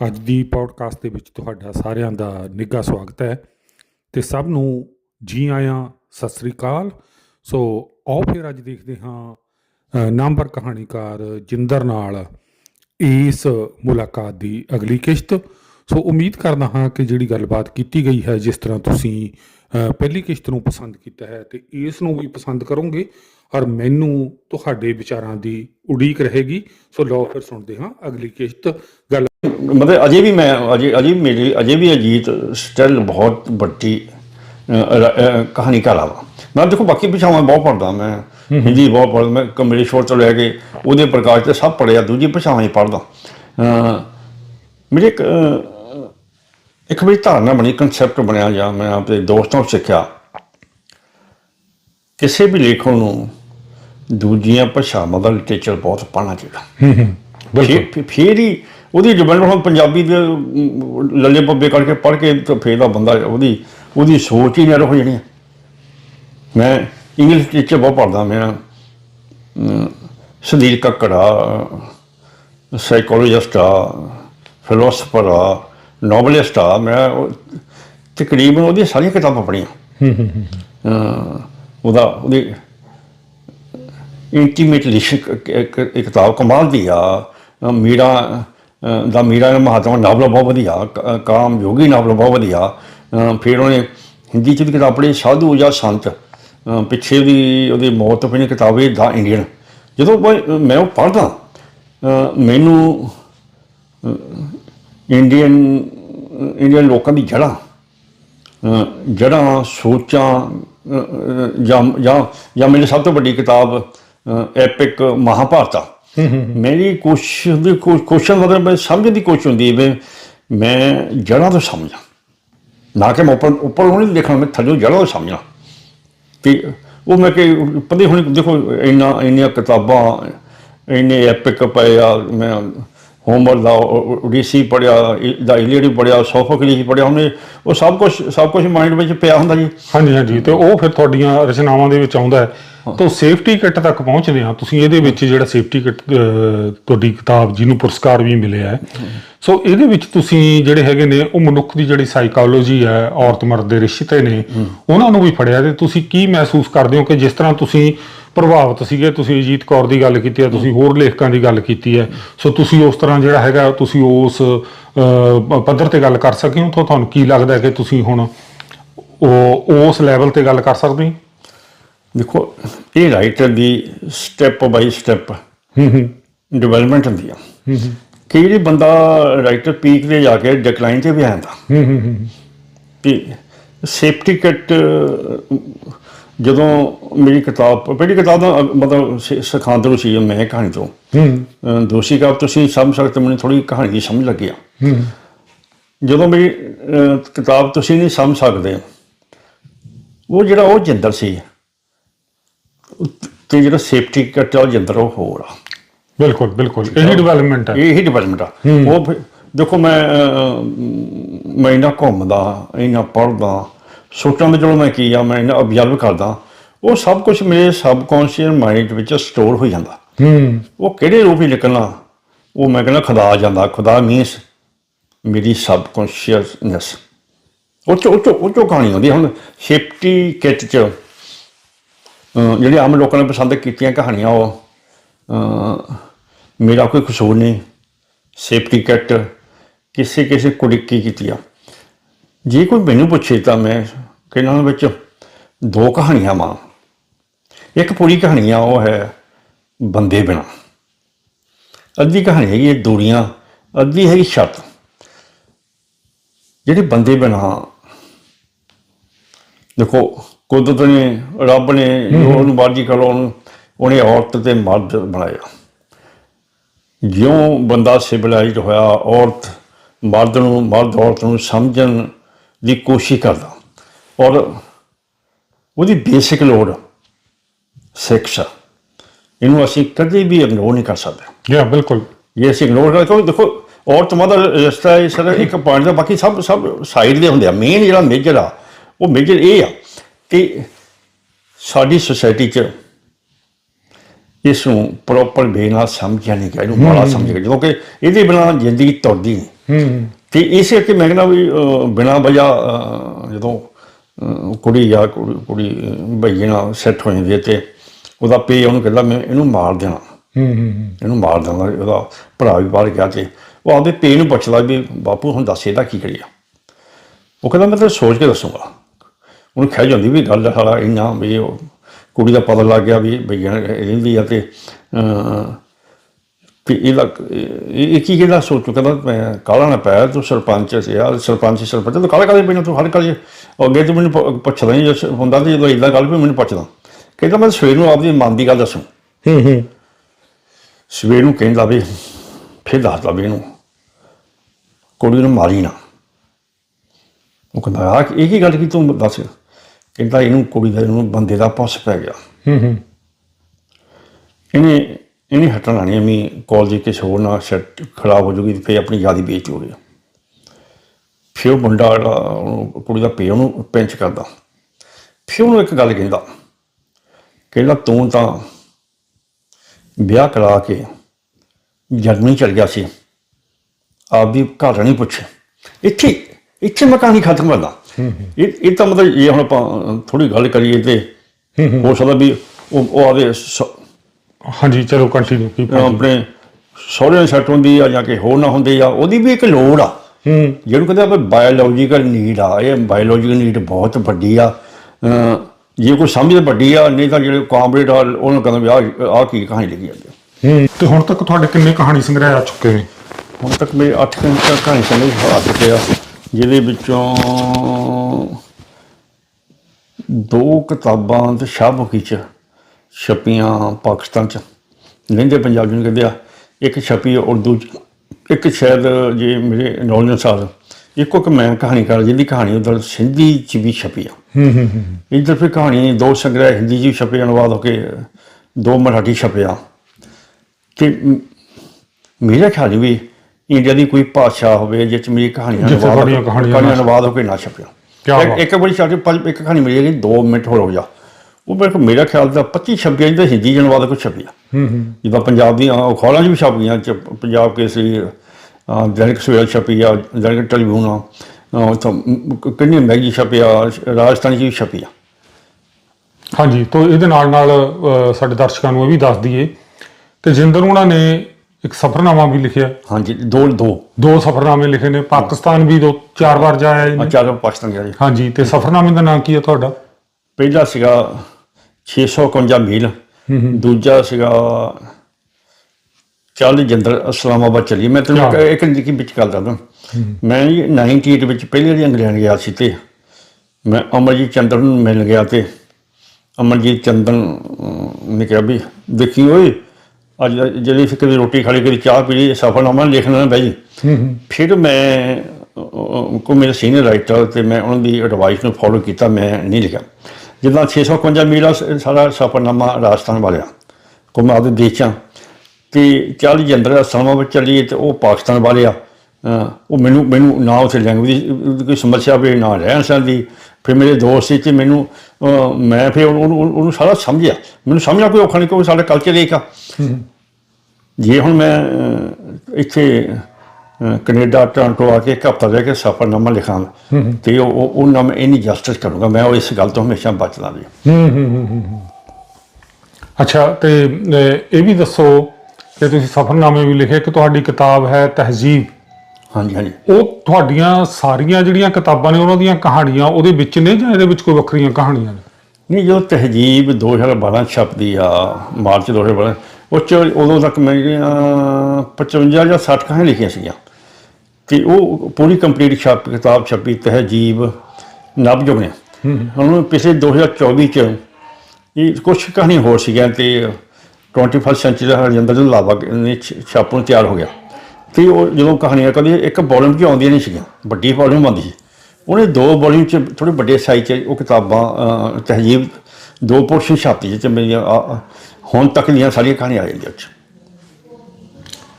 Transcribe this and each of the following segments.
ਅੱਜ ਦੀ ਪੌਡਕਾਸਟ ਦੇ ਵਿੱਚ ਤੁਹਾਡਾ ਸਾਰਿਆਂ ਦਾ ਨਿੱਘਾ ਸਵਾਗਤ ਹੈ ਤੇ ਸਭ ਨੂੰ ਜੀ ਆਇਆਂ ਸਤਿ ਸ੍ਰੀ ਅਕਾਲ। ਸੋ ਆਓ ਫਿਰ ਅੱਜ ਦੇਖਦੇ ਹਾਂ ਨਾਮਵਰ ਕਹਾਣੀਕਾਰ ਜਿੰਦਰ ਨਾਲ ਇਸ ਮੁਲਾਕਾਤ ਦੀ ਅਗਲੀ ਕਿਸ਼ਤ। ਸੋ ਉਮੀਦ ਕਰਦਾ ਹਾਂ ਕਿ ਜਿਹੜੀ ਗੱਲਬਾਤ ਕੀਤੀ ਗਈ ਹੈ, ਜਿਸ ਤਰ੍ਹਾਂ ਤੁਸੀਂ ਪਹਿਲੀ ਕਿਸ਼ਤ ਨੂੰ ਪਸੰਦ ਕੀਤਾ ਹੈ ਤੇ ਇਸ ਨੂੰ ਵੀ ਪਸੰਦ ਕਰੋਗੇ ਔਰ ਮੈਨੂੰ ਤੁਹਾਡੇ ਵਿਚਾਰਾਂ ਦੀ ਉਡੀਕ ਰਹੇਗੀ। ਸੋ ਲਓ ਫਿਰ ਸੁਣਦੇ ਹਾਂ ਅਗਲੀ ਕਿਸ਼ਤ। ਗੱਲ ਮਤਲਬ ਅਜੇ ਵੀ ਮੈਂ ਅਜੇ ਅਜੇ ਵੀ ਮੇਰੀ ਅਜੇ ਵੀ ਅਜੀਤ ਸਟਿਲ ਬਹੁਤ ਵੱਡੀ ਅ, ਰ- ਅ, ਕਹਾਣੀਕਾਰ ਆ ਵਾ ਮੈਂ ਦੇਖੋ ਬਾਕੀ ਭਾਸ਼ਾਵਾਂ ਬਹੁਤ ਪੜ੍ਹਦਾ ਮੈਂ। ਹਿੰਦੀ ਬਹੁਤ ਪੜ੍ਹਦਾ ਮੈਂ ਕਮਲੇਸ਼ਵਰ ਤੋਂ ਲੈ ਕੇ ਉਹਦੇ ਪ੍ਰਕਾਸ਼ ਤੇ ਸਭ ਪੜ੍ਹਿਆ ਦੂਜੀ ਭਾਸ਼ਾਵਾਂ ਹੀ ਪੜ੍ਹਦਾ। ਅ, ਮੇਰੇ ਇੱਕ ਇੱਕ ਮੇਰੀ ਧਾਰਨਾ ਬਣੀ ਕਨਸੈਪਟ ਬਣਿਆ ਜਾਂ ਮੈਂ ਆਪਣੇ ਦੋਸਤਾਂ ਤੋਂ ਸਿੱਖਿਆ। ਕਿਸੇ ਵੀ ਲੇਖਕ ਨੂੰ ਦੂਜੀਆਂ ਭਾਸ਼ਾਵਾਂ ਦਾ ਲਿਟਰੇਚਰ ਬਹੁਤ ਪੜ੍ਹਨਾ ਚਾਹੀਦਾ। ਫਿਰ ਫਿਰ- ਉਹਦੀ ਡਿਵੈਲਪ ਹੁਣ ਪੰਜਾਬੀ ਦੇ ਲੱਲੇ ਪੱਬੇ ਕਰਕੇ ਪੜ੍ਹ ਕੇ ਤਾਂ ਫੇਰ ਦਾ ਬੰਦਾ ਉਹਦੀ ਉਹਦੀ ਸੋਚ ਹੀ ਨਰ ਹੋ ਜਾਣੀ ਹੈ। ਮੈਂ ਇੰਗਲਿਸ਼ ਟੀਚਰ ਬਹੁਤ ਪੜ੍ਹਦਾ ਮੈਂ ਅਮ, ਸੁਧੀਰ ਕੱਕੜਾ ਸਾਈਕੋਲੋਜਿਸਟ ਆ ਫਿਲੋਸਫਰ ਆ ਨੋਵਲਿਸਟ ਆ ਮੈਂ ਤਕਰੀਬਨ ਉਹਦੀਆਂ ਸਾਰੀਆਂ ਕਿਤਾਬਾਂ ਪੜ੍ਹੀਆਂ ਅਮ, ਉਹਦਾ ਉਹਦੀ ਇੰਟੀਮੇਟ ਲਿਸ਼ਕ ਇੱਕ ਕਿਤਾਬ ਕਮਾਲ ਦੀ ਆ ਮੀਰਾ ਦਾ ਮੀਰਾ ਮਹਾਤਮਾ ਨਾਵਲ ਬਹੁਤ ਵਧੀਆ ਕ- ਕਾਮ ਯੋਗੀ ਨਾਵਲ ਬਹੁਤ ਵਧੀਆ। ਫਿਰ ਉਹਨੇ ਹਿੰਦੀ ਚ ਵੀ ਕਿਤਾਬ ਪੜ੍ਹੀ ਸਾਧੂ ਜਾਂ ਸੰਤ। ਪਿੱਛੇ ਵੀ ਉਹਦੀ ਮੌਤ ਤੋਂ ਪਹਿਲਾਂ ਕਿਤਾਬ ਹੈ ਦਾ ਇੰਡੀਅਨ। ਜਦੋਂ ਮੈਂ- ਉਹ ਪੜ੍ਹਦਾ ਮੈਨੂੰ ਇੰਡੀਅਨ ਇੰਡੀਅਨ ਲੋਕਾਂ ਦੀ ਜੜ੍ਹਾਂ ਅ, ਜੜ੍ਹਾਂ ਸੋਚਾਂ ਜਾਂ ਜਾਂ ਜਾਂ ਮੇਰੀ ਸਭ ਤੋਂ ਵੱਡੀ ਕਿਤਾਬ ਐਪਿਕ ਮਹਾਭਾਰਤ। ਆ ਮੇਰੀ ਕੋਸ਼ਿਸ਼ ਦੀ ਕੋਸ਼ਿਸ਼ ਮਤਲਬ ਮੈਂ ਸਮਝਣ ਦੀ ਕੋਸ਼ਿਸ਼ ਹੁੰਦੀ ਹੈ ਵੀ ਮੈਂ ਜੜ੍ਹਾਂ ਤੋਂ ਸਮਝਾਂ। ਨਾ ਕਿ ਮੈਂ ਉੱਪਰ ਉੱਪਰ ਉਹ ਨਹੀਂ ਦੇਖਣਾ, ਮੈਂ ਥੱਲੇ ਜੜ੍ਹਾਂ ਤੋਂ ਸਮਝਾਂ। ਤੇ ਉਹ ਮੈਂ ਕਿ ਪਤਾ ਹੁਣ, ਦੇਖੋ ਇੰਨਾ, ਇੰਨੀਆਂ ਕਿਤਾਬਾਂ, ਇੰਨੇ ਐਪਿਕ ਪਏ ਆ, ਮੈਂ ਹੋਮਰ ਦਾ ਓਡੀਸੀ ਪੜਿਆ ਦਾ ਇਲੀਅਡ ਪੜਿਆ ਸੋਫੋਕਲੀਸ ਪੜਿਆ ਉਹਨੇ ਉਹ ਸਭ ਕੁਝ ਸਭ ਕੁਝ ਮਾਈਂਡ ਵਿੱਚ ਪਿਆ ਹੁੰਦਾ ਜੀ। ਹਾਂਜੀ ਹਾਂਜੀ ਤੇ ਉਹ ਫਿਰ ਤੁਹਾਡੀਆਂ ਰਚਨਾਵਾਂ ਦੇ ਵਿੱਚ ਆਉਂਦਾ ਹੈ। ਤਾਂ ਸੇਫਟੀ ਕਿੱਟ ਤੱਕ ਪਹੁੰਚਦੇ ਆ ਤੁਸੀਂ ਇਹਦੇ ਵਿੱਚ ਜਿਹੜਾ ਸੇਫਟੀ ਕਿੱਟ ਤੁਹਾਡੀ ਕਿਤਾਬ ਜਿਹਨੂੰ ਪੁਰਸਕਾਰ ਵੀ ਮਿਲਿਆ ਹੈ। ਸੋ ਇਹਦੇ ਵਿੱਚ ਤੁਸੀਂ ਜਿਹੜੇ ਹੈਗੇ ਨੇ ਉਹ ਮਨੁੱਖ ਦੀ ਜਿਹੜੀ ਸਾਈਕੋਲੋਜੀ ਹੈ ਔਰਤ ਮਰਦ ਦੇ ਰਿਸ਼ਤੇ ਨੇ ਉਹਨਾਂ ਨੂੰ ਵੀ ਫੜਿਆ ਤੇ ਤੁਸੀਂ ਕੀ ਮਹਿਸੂਸ ਕਰਦੇ ਹੋ ਕਿ ਜਿਸ ਤਰ੍ਹਾਂ ਤੁਸੀਂ ਪ੍ਰਭਾਵਿਤ ਸੀਗੇ। ਤੁਸੀਂ ਅਜੀਤ ਕੌਰ ਦੀ ਗੱਲ ਕੀਤੀ ਹੈ ਤੁਸੀਂ ਹੋਰ ਲੇਖਕਾਂ ਦੀ ਗੱਲ ਕੀਤੀ ਹੈ। ਸੋ ਤੁਸੀਂ ਉਸ ਤਰ੍ਹਾਂ ਜਿਹੜਾ ਹੈਗਾ ਤੁਸੀਂ ਉਸ ਪੱਧਰ ਤੇ ਗੱਲ ਕਰ ਸਕੇ ਹੋ। ਤਾਂ ਤੁਹਾਨੂੰ ਕੀ ਲੱਗਦਾ ਹੈ ਕਿ ਤੁਸੀਂ ਹੁਣ ਉਹ ਉਸ ਲੈਵਲ ਤੇ ਗੱਲ ਕਰ ਸਕਦੇ ਹੋ? ਦੇਖੋ ਇਹ ਰਾਈਟਰ ਦੀ ਸਟੈਪ ਬਾਈ ਸਟੈਪ ਡਿਵੈਲਪਮੈਂਟ ਹੁੰਦੀ ਆ। ਕਈ ਵਾਰੀ ਬੰਦਾ ਰਾਈਟਰ ਪੀਕ ਤੇ ਜਾ ਕੇ ਡਿਕਲਾਈਨ ਤੇ ਵੀ ਆ ਜਾਂਦਾ। ਕਿ ਸੇਫਟੀ ਕਿਟ ਜਦੋਂ ਮੇਰੀ ਕਿਤਾਬ ਪਹਿਲੀ ਕਿਤਾਬ ਦਾ ਮਤਲਬ ਸ- ਸਿਖਾਂਦਰੂ ਸੀ ਮੈਂ ਕਹਾਣੀ ਤੋਂ। ਹੂੰ। ਦੋਸ਼ੀ ਕਾਬ ਤੁਸੀਂ ਸਮਝ ਸਕਦੇ ਮੈਨੂੰ ਥੋੜੀ ਕਹਾਣੀ ਸਮਝ ਲੱਗੀ ਆ। ਹੂੰ। ਜਦੋਂ ਮੇਰੀ ਕਿਤਾਬ ਤੁਸੀਂ ਨਹੀਂ ਸਮਝ ਸਕਦੇ ਉਹ ਜਿਹੜਾ ਉਹ ਜਿੰਦਰ ਸੀ ਤੇ ਜਿਹੜਾ ਸੇਫਟੀ ਕਿਟ ਜਿੰਦਰ ਉਹ ਹੋਰ ਆ। ਬਿਲਕੁਲ ਬਿਲਕੁਲ ਇਹੀ ਡਿਵੈਲਪਮੈਂਟ ਹੈ ਇਹ ਹੀ ਡਿਵੈਲਪਮੈਂਟ ਆ ਉਹ ਦੇਖੋ ਮੈਂ ਮੈਂ ਇਹਨਾਂ ਘੁੰਮਦਾ ਇਹਨਾਂ ਪੜ੍ਹਦਾ ਸੋਚਾਂ ਦੇ ਚਲੋ ਮੈਂ ਕੀ ਆ ਮੈਂ ਇਹਨਾਂ ਅਬਜ਼ਰਵ ਕਰਦਾ ਉਹ ਸਭ ਕੁਝ ਮੇਰੇ ਸਬਕੌਂਸ਼ੀਅਸ ਮਾਈਂਡ ਵਿੱਚ ਸਟੋਰ ਹੋ ਜਾਂਦਾ। ਹੂੰ। ਉਹ ਕਿਹੜੇ ਰੂਪ ਵਿੱਚ ਨਿਕਲਣਾ? ਉਹ ਮੈਂ ਕਹਿੰਦਾ ਖੁਦਾ ਆ ਜਾਂਦਾ ਖੁਦਾ ਮੀਨਸ ਮੇਰੀ ਸਬਕੌਂਸ਼ੀਅਸਨੈਸ ਉਹ ਚੋ ਉਹ ਚੋ ਉਹ ਚੋ ਕਹਾਣੀ ਹੁੰਦੀ। ਹੁਣ ਸੇਫਟੀ ਕਿਟ ਚ ਜਿਹੜੇ ਆਮ ਲੋਕਾਂ ਨੇ ਪਸੰਦ ਕੀਤੀਆਂ ਕਹਾਣੀਆਂ ਉਹ ਮੇਰਾ ਕੋਈ ਕਸੂਰ ਨਹੀਂ। ਸੇਫਟੀ ਕਿਟ ਕਿਸੇ ਕਿਸੇ ਕੁੜਿੱਕੀ ਕੀਤੀ ਆ? ਜੇ ਕੋਈ ਮੈਨੂੰ ਪੁੱਛੇ ਤਾਂ ਮੈਂ ਕਿਹਨਾਂ ਵਿੱਚ ਦੋ ਕਹਾਣੀਆਂ ਮਾਂ ਇੱਕ ਪੂਰੀ ਕਹਾਣੀ ਆ ਉਹ ਹੈ ਬੰਦੇ ਬਿਨਾ। ਅੱਧੀ ਕਹਾਣੀ ਹੈਗੀ ਹੈ ਦੂਰੀਆਂ ਅੱਧੀ ਹੈਗੀ ਛੱਤ। ਜਿਹੜੇ ਬੰਦੇ ਬਿਨਾ ਦੇਖੋ ਕੁਦਰਤ ਨੇ ਰੱਬ ਨੇ ਉਹਨੂੰ ਮਰਜ਼ੀ ਕਰੋ ਉਹਨੂੰ ਉਹਨੇ ਔਰਤ ਤੇ ਮਰਦ ਬਣਾਇਆ। ਜਿਉਂ ਬੰਦਾ ਸਿਵਲਾਈਜ਼ਡ ਹੋਇਆ ਔਰਤ ਮਰਦ ਨੂੰ ਮਰਦ ਔਰਤ ਨੂੰ ਸਮਝਣ ਦੀ ਕੋਸ਼ਿਸ਼ ਕਰਦਾ। ਔਰ ਉਹਦੀ ਬੇਸਿਕ ਲੋੜ ਸਿੱਖਿਆ ਇਹਨੂੰ ਅਸੀਂ ਕਦੇ ਵੀ ਇਗਨੋਰ ਨਹੀਂ ਕਰ ਸਕਦੇ। ਯਾ ਬਿਲਕੁਲ। ਜੇ ਅਸੀਂ ਇਗਨੋਰ ਕਰਦੇ ਕਿਉਂਕਿ ਦੇਖੋ ਔਰਤ ਮਦਾ ਰਸਤਾ ਹੈ ਸਰ ਇੱਕ ਪੁਆਇੰਟ ਦਾ ਬਾਕੀ ਸਭ ਸਭ ਸਾਈਡ ਦੇ ਹੁੰਦੇ ਆ। ਮੇਨ ਜਿਹੜਾ ਮੇਜਰ ਆ ਉਹ ਮੇਜਰ ਇਹ ਆ ਕਿ ਸਾਡੀ ਸੋਸਾਇਟੀ 'ਚ ਇਸ ਨੂੰ ਪ੍ਰੋਪਰ ਵੇ ਨਾਲ ਸਮਝਿਆ ਨਹੀਂ ਗਿਆ। ਇਹਨੂੰ ਮਾੜਾ ਸਮਝਿਆ ਗਿਆ। ਜਦੋਂ ਕਿ ਇਹਦੇ ਬਿਨਾਂ ਜ਼ਿੰਦਗੀ ਤੁਰਦੀ ਨਹੀਂ। ਹੂੰ। ਤੇ ਇਸੇ ਕਰਕੇ ਮੈਂ ਕਹਿੰਦਾ ਵੀ ਬਿਨਾਂ ਅਹ, ਜਦੋਂ ਕੁੜੀ ਆ ਕੁੜੀ ਭਈਏ ਨਾਲ ਸੈੱਟ ਹੋ ਜਾਂਦੀ ਤੇ ਉਹਦਾ ਪੇ ਉਹਨੂੰ ਕਹਿੰਦਾ ਮੈਂ ਇਹਨੂੰ ਮਾਰ ਦੇਣਾ। ਹੂੰ ਹੂੰ ਇਹਨੂੰ ਮਾਰ ਦੇਣਾ ਉਹਦਾ ਭਰਾ ਵੀ ਬਾਹਰ ਗਿਆ ਤੇ ਉਹ ਆਪਦੇ ਪੇ ਨੂੰ ਪੁੱਛਦਾ ਵੀ ਬਾਪੂ ਹੁਣ ਦੱਸ ਇਹਦਾ ਕੀ ਕਰੀਆ ਉਹ ਕਹਿੰਦਾ ਮੈਂ ਤਾਂ ਸੋਚ ਕੇ ਦੱਸੂਗਾ। ਉਹਨੂੰ ਖਿਆ ਜਾਂਦੀ ਵੀ ਗੱਲ ਸਾਲਾ ਇੰਨਾ ਵੀ ਉਹ ਕੁੜੀ ਦਾ ਪਤਾ ਲੱਗ ਗਿਆ ਵੀ ਭਈਆ ਰਹਿੰਦੀ ਆ ਤੇ ਤੇ ਇਹਦਾ ਇਹ ਕੀ ਕਹਿੰਦਾ ਸੋਚੂ ਕਹਿੰਦਾ ਮੈਂ ਕਾਲਾ ਨਾ ਪੈ ਤੂੰ ਸਰਪੰਚ ਸੀ ਯਾਰ ਸਰਪੰਚ ਸਰਪੰਚ ਤੂੰ ਕਾਲਾ ਕਾਲੇ ਪੈਣਾ ਤੂੰ ਹਰ ਕਾਲੇ ਅੱਗੇ ਤੂੰ ਮੈਨੂੰ ਪੁੱਛਦਾ ਨਹੀਂ ਹੁੰਦਾ ਤੇ ਜਦੋਂ ਇਦਾਂ ਗੱਲ ਵੀ ਮੈਨੂੰ ਪੁੱਛਦਾ। ਕਹਿੰਦਾ ਮੈਂ ਸਵੇਰ ਨੂੰ ਆਪਦੀ ਮਨ ਦੀ ਗੱਲ ਦੱਸੂ। ਹੂੰ ਹੂੰ। ਸਵੇਰ ਨੂੰ ਕਹਿੰਦਾ ਵੀ ਫਿਰ ਦੱਸਦਾ ਵੀ ਇਹਨੂੰ ਕੁੜੀ ਨੂੰ ਮਾਰੀ ਨਾ। ਉਹ ਕਹਿੰਦਾ ਆ ਇਹ ਕੀ ਗੱਲ ਕੀ ਤੂੰ ਦੱਸ। ਕਹਿੰਦਾ ਇਹਨੂੰ ਕੁੜੀ ਦਾ ਇਹਨੂੰ ਬੰਦੇ ਦਾ ਪੁੱਛ ਪੈ ਗਿਆ। ਹੂੰ ਹੂੰ। ਇਹਨੇ ਇਹਨੇ ਹਟਣਾ ਨਹੀਂ ਅਮੀ ਕਾਲਜ ਕਿਸੇ ਹੋਰ ਨਾਲ ਸੈੱਟ ਖਰਾਬ ਹੋ ਜੂਗੀ ਫਿਰ ਆਪਣੀ ਯਾਦੀ ਵੇਚ ਹੋਵੇ ਫਿਰ ਉਹ ਮੁੰਡਾ ਜਿਹੜਾ ਕੁੜੀ ਦਾ ਪਿਓ ਉਹਨੂੰ ਪਿੰਚ ਕਰਦਾ। ਫਿਰ ਉਹਨੂੰ ਇੱਕ ਗੱਲ ਕਹਿੰਦਾ ਕਹਿੰਦਾ ਤੂੰ ਤਾਂ ਵਿਆਹ ਕਰਾ ਕੇ ਜਰਮਨੀ ਚਲ ਗਿਆ ਸੀ ਆਪਦੀ ਘਰ ਨਹੀਂ ਪੁੱਛੇ। ਇੱਥੇ ਇੱਥੇ ਮੈਂ ਕਹਾਣੀ ਖਤਮ ਕਰਦਾ। ਇਹ ਇਹ ਤਾਂ ਮਤਲਬ ਇਹ ਹੁਣ ਆਪਾਂ ਥੋੜੀ ਗੱਲ ਕਰੀਏ ਤੇ ਹੋ ਸਕਦਾ ਵੀ ਉਹ ਉਹ ਆਦੇ ਹਾਂਜੀ ਚਲੋ ਕੰਟੀਨਿਊ ਕੀ ਆਪਣੇ ਸਹੁਰੇ ਸੈੱਟ ਹੁੰਦੀ ਆ ਜਾਂ ਕਿ ਹੋਰ ਨਾ ਹੁੰਦੀ ਆ ਉਹਦੀ ਵੀ ਇੱਕ ਲੋੜ ਆ। ਹੂੰ। ਜਿਹਨੂੰ ਕਹਿੰਦੇ ਆ ਬਾਇਓਲੋਜੀਕਲ ਨੀਡ ਆ ਇਹ ਬਾਇਓਲੋਜੀਕਲ ਨੀਡ ਬਹੁਤ ਵੱਡੀ ਆ। ਜੇ ਕੋਈ ਸਮਝ ਵੱਡੀ ਆ ਨਹੀਂ ਤਾਂ ਜਿਹੜੇ ਕਾਮਰੇਡ ਆ ਉਹਨਾਂ ਕਹਿੰਦੇ ਵੀ ਆ ਆ ਕੀ ਕਹਾਣੀ ਲਿਖੀ ਜਾਂਦੀ ਆ। ਹੂੰ ਤੇ ਹੁਣ ਤੱਕ ਤੁਹਾਡੇ ਕਿੰਨੇ ਕਹਾਣੀ ਸੰਗ੍ਰਹਿ ਆ ਚੁੱਕੇ ਨੇ? ਹੁਣ ਤੱਕ ਮੇਰੇ 8 ਘੰਟੇ ਕਹਾਣੀ ਸਮਝ ਆ ਚੁੱਕੇ ਆ ਜਿਹਦੇ ਵਿੱਚੋਂ ਦੋ ਕਿਤਾਬਾਂ ਤੇ ਸ਼ਾਹਬੁਖੀ ਚ ਛਪੀਆਂ ਪਾਕਿਸਤਾਨ ਚ। ਲਹਿੰਦੇ ਪੰਜਾਬ ਜਿਹਨੂੰ ਕਹਿੰਦੇ ਆ। ਇੱਕ ਛਪੀ ਉਰਦੂ ਚ। ਇੱਕ ਸ਼ਾਇਦ ਜੇ ਮੇਰੇ ਨੌਲੇਜ ਅਨੁਸਾਰ ਇੱਕੋ ਇੱਕ ਮੈਂ ਕਹਾਣੀ ਕਰ ਜਿਹਦੀ ਕਹਾਣੀ ਉਧਰ ਸਿੰਧੀ ਚ ਵੀ ਛਪੀ ਆ। ਹੂੰ ਹੂੰ ਇੱਧਰ ਫਿਰ ਕਹਾਣੀ ਦੋ ਸੰਗ੍ਰਹਿ ਹਿੰਦੀ 'ਚ ਵੀ ਛਪੇ ਅਨੁਵਾਦ ਹੋ ਕੇ ਦੋ ਮਰਾਠੀ ਛਪਿਆ ਕਿ ਮ- ਮੇਰੇ ਖਿਆਲ ਵੀ ਇੰਡੀਆ ਦੀ ਕੋਈ ਭਾਸ਼ਾ ਹੋਵੇ ਜਿਸ 'ਚ ਮੇਰੀ ਕਹਾਣੀਆਂ ਜਿੱਥੇ ਅਨੁਵਾਦ ਕਹਾਣੀਆਂ ਨਾ- ਅਨੁਵਾਦ ਹੋ ਕੇ ਨਾ ਛਪਿਆ। ਇੱਕ- ਬੜੀ ਛਾਟੀ ਪੰਜ ਇੱਕ ਕਹਾਣੀ ਮਿਲੀ ਹੈਗੀ 2 ਮਿੰਟ ਹੋਰ ਹੋ ਜਾ। ਉਹ ਮੇਰੇ ਕੋਲ ਮੇਰਾ ਖਿਆਲ ਦਾ 25 ਛਪੀਆਂ ਜਿਹਦਾ ਹਿੰਦੀ 'ਚ ਅਨੁਵਾਦ ਕੋ ਛਪਿਆ ਹੂੰ ਹੂੰ। ਜਿੱਦਾਂ ਪੰਜਾਬ ਦੀਆਂ ਅਖਬਾਰਾਂ 'ਚ ਵੀ ਛਪ ਗਈਆਂ ਚ ਪੰਜਾਬ ਕੇਸਰੀ ਅਹ, ਦੈਨਿਕ ਸਵੇਰਾ ਛਪੀ ਆ ਦੈਨਿਕ ਟੈਲੀਵਿਜ਼ਨ ਆ ਅਹ, ਕ- ਕਿੰਨੀ ਮੈਗੀ ਛਪਿਆ ਰਾਜਸਥਾਨੀ 'ਚ ਵੀ ਛਪੀ ਆ। ਹਾਂਜੀ ਤੋਂ ਇਹਦੇ ਨਾਲ ਨਾਲ ਅ, ਸਾਡੇ ਦਰਸ਼ਕਾਂ ਨੂੰ ਇਹ ਵੀ ਦੱਸ ਦਈਏ ਕਿ ਜਿੰਦਰ ਉਹਨਾਂ ਨੇ ਇੱਕ ਸਫ਼ਰਨਾਮਾ ਵੀ ਲਿਖਿਆ। ਹਾਂਜੀ ਦੋ ਦੋ। ਦੋ ਸਫ਼ਰਨਾਮੇ ਲਿਖੇ ਨੇ ਪਾਕਿਸਤਾਨ ਵੀ ਦੋ ਚਾਰ ਵਾਰ ਜਾਇਆ ਇਹਨੇ। ਅਚਾਨਕ ਪਾਕਿਸਤਾਨ ਗਿਆ ਜੀ। ਹਾਂਜੀ ਤੇ ਸਫ਼ਰਨਾਮੇ ਦਾ ਨਾਮ ਕੀ ਹੈ ਤੁਹਾਡਾ? ਪਹਿਲਾ ਸੀਗਾ 651 ਮੀਲ। ਦੂਜਾ ਸੀਗਾ ਚੱਲ ਜੰਦਰ ਇਸਲਾਮਾਬਾਦ ਚਲੀ ਮੈਂ ਤੈਨੂੰ। ਇੱਕ- ਇੱਕ ਨਿੱਕੀ ਵਿੱਚ ਗੱਲ ਦੱਸਦਾ। ਮੈਂ ਜੀ 98 ਵਿੱਚ ਪਹਿਲੇ ਵਾਰੀ ਇੰਗਲੈਂਡ ਗਿਆ ਸੀ ਤੇ ਮੈਂ ਅਮਰਜੀਤ ਚੰਦਰ ਨੂੰ ਮਿਲਣ ਗਿਆ ਤੇ ਅਮਰਜੀਤ ਚੰਦਨ ਅਮ, ਨੇ ਕਿਹਾ ਵੀ ਦੇਖੀ ਓਏ ਅੱਜ ਜਿਹੜੀ ਫਿਰ ਕਦੇ ਰੋਟੀ ਖਾ ਲਈ ਕਦੇ ਚਾਹ ਪੀ ਲਈ ਸਫਰਨਾਮਾ ਲਿਖਣਾ ਨਾ ਬਹਿ ਜੀ। ਫਿਰ ਮੈਂ ਅਹ, ਕੋ ਮੇਰੇ ਸੀਨੀਅਰ ਰਾਈਟਰ ਤੇ ਮੈਂ ਉਹਨਾਂ ਦੀ ਐਡਵਾਈਸ ਨੂੰ ਫੋਲੋ ਕੀਤਾ ਮੈਂ ਨਹੀਂ ਲਿਖਿਆ। ਜਿੱਦਾਂ 651 ਮੀਲਾ ਸ- ਸਾਰਾ ਸਫਰਨਾਮਾ ਰਾਜਸਥਾਨ ਵਾਲਿਆ। ਕੋ ਮੈਂ ਆਪਦੇ ਦੇਸ਼ਾਂ ਤੇ ਚੱਲ ਜੰਦਰ ਇਸਲਾਮਾਬਾਦ ਚੱਲੀ ਤੇ ਉਹ ਪਾਕਿਸਤਾਨ ਵਾਲੇ ਆ। ਅਹ, ਉਹ ਮੈਨੂੰ ਮੈਨੂੰ ਨਾ ਉੱਥੇ ਲੈਂਗੁਏਜ ਦੀ ਕੋਈ ਸਮੱਸਿਆ ਵੀ ਨਾ ਰਹਿਣ ਸਹਿਣ ਦੀ। ਫਿਰ ਮੇਰੇ ਦੋਸਤ ਸੀ ਤੇ ਮੈਨੂੰ ਮੈਂ ਫਿਰ ਉਹਨੂੰ ਉਹਨੂੰ- ਸਾਰਾ ਸਮਝਿਆ। ਮੈਨੂੰ ਸਮਝਣਾ ਕੋਈ ਔਖਾ ਨਹੀਂ ਕਿਉਂਕਿ ਸਾਡਾ ਕਲਚਰ ਇੱਕ ਆ। ਜੇ ਹੁਣ ਮੈਂ ਇੱਥੇ ਕੈਨੇਡਾ ਟੋਰਾਂਟੋ ਆ ਕੇ ਇੱਕ ਹਫ਼ਤਾ ਰਹਿ ਕੇ ਸਫ਼ਰਨਾਮਾ ਲਿਖਾਂ। ਤੇ ਉਹ ਉਹ- ਨਾ ਮੈਂ ਇੰਨੀ ਜਸਟਿਸ ਕਰੂੰਗਾ ਮੈਂ ਉਹ ਇਸ ਗੱਲ ਤੋਂ ਹਮੇਸ਼ਾ ਬਚਦਾ ਵੀ ਹੂੰ ਹੂੰ ਹੂੰ ਹੂੰ, ਹੂੰ। ਅੱਛਾ ਤੇ ਇਹ ਵੀ ਦੱਸੋ ਕਿ ਤੁਸੀਂ ਸਫ਼ਰਨਾਮੇ ਵੀ ਲਿਖੇ ਕਿ ਤੁਹਾਡੀ ਕਿਤਾਬ ਹੈ ਤਹਿਜ਼ੀਬ। ਹਾਂਜੀ ਹਾਂਜੀ। ਉਹ ਤੁਹਾਡੀਆਂ ਸਾਰੀਆਂ ਜਿਹੜੀਆਂ ਕਿਤਾਬਾਂ ਨੇ ਉਹਨਾਂ ਦੀਆਂ ਕਹਾਣੀਆਂ ਉਹਦੇ ਵਿੱਚ ਨੇ ਜਾਂ ਇਹਦੇ ਵਿੱਚ ਕੋਈ ਵੱਖਰੀਆਂ ਕਹਾਣੀਆਂ ਨੇ? ਨਹੀਂ ਜਦੋਂ ਤਹਿਜੀਬ 2012 ਛਪਦੀ ਆ ਮਾਰਚ 2012 ਉਹ 'ਚ ਉਦੋਂ ਤੱਕ ਮੈਂ ਜਿਹੜੀਆਂ 55 ਜਾਂ 60 ਕਹਾਣੀਆਂ ਲਿਖੀਆਂ ਸੀਗੀਆਂ। ਤੇ ਉਹ ਪੂਰੀ ਕੰਪਲੀਟ ਛਪ ਕਿਤਾਬ ਛਪੀ ਤਹਿਜੀਬ ਨਵਜੁਗ ਨੇ ਹੁਣ ਪਿਛਲੇ 2024 ਚ ਇਹ ਕੁਝ ਕਹਾਣੀਆਂ ਹੋਰ ਸੀਗੀਆਂ ਤੇ 21st ਸੈਂਚੁਰੀ ਦਾ ਹਰਜਿੰਦਰ ਸਿੰਘ ਲਾਵਾ ਨੇ ਛਾਪਣ ਤਿਆਰ ਹੋ ਗਿਆ। ਤੇ ਉਹ ਜਦੋਂ ਕਹਾਣੀਆਂ ਕਦੀ ਇੱਕ ਵੋਲੂਮ 'ਚ ਆਉਂਦੀਆਂ ਨਹੀਂ ਸੀਗੀਆਂ ਵੱਡੀ ਵੋਲੂਮ ਆਉਂਦੀ ਸੀ। ਉਹਨੇ ਦੋ ਵੋਲੂਮ 'ਚ ਥੋੜੇ ਵੱਡੇ ਸਾਈਜ਼ 'ਚ ਉਹ ਕਿਤਾਬਾਂ ਤਹਿਜੀਬ ਦੋ ਪੋਰਸ਼ਨ ਛਾਪੀ ਮੇਰੀਆਂ ਆਹ, ਆਹ, ਹੁਣ ਤੱਕ ਦੀਆਂ ਸਾਰੀਆਂ ਕਹਾਣੀਆਂ ਆ ਜਾਂਦੀਆਂ ਉਹ 'ਚ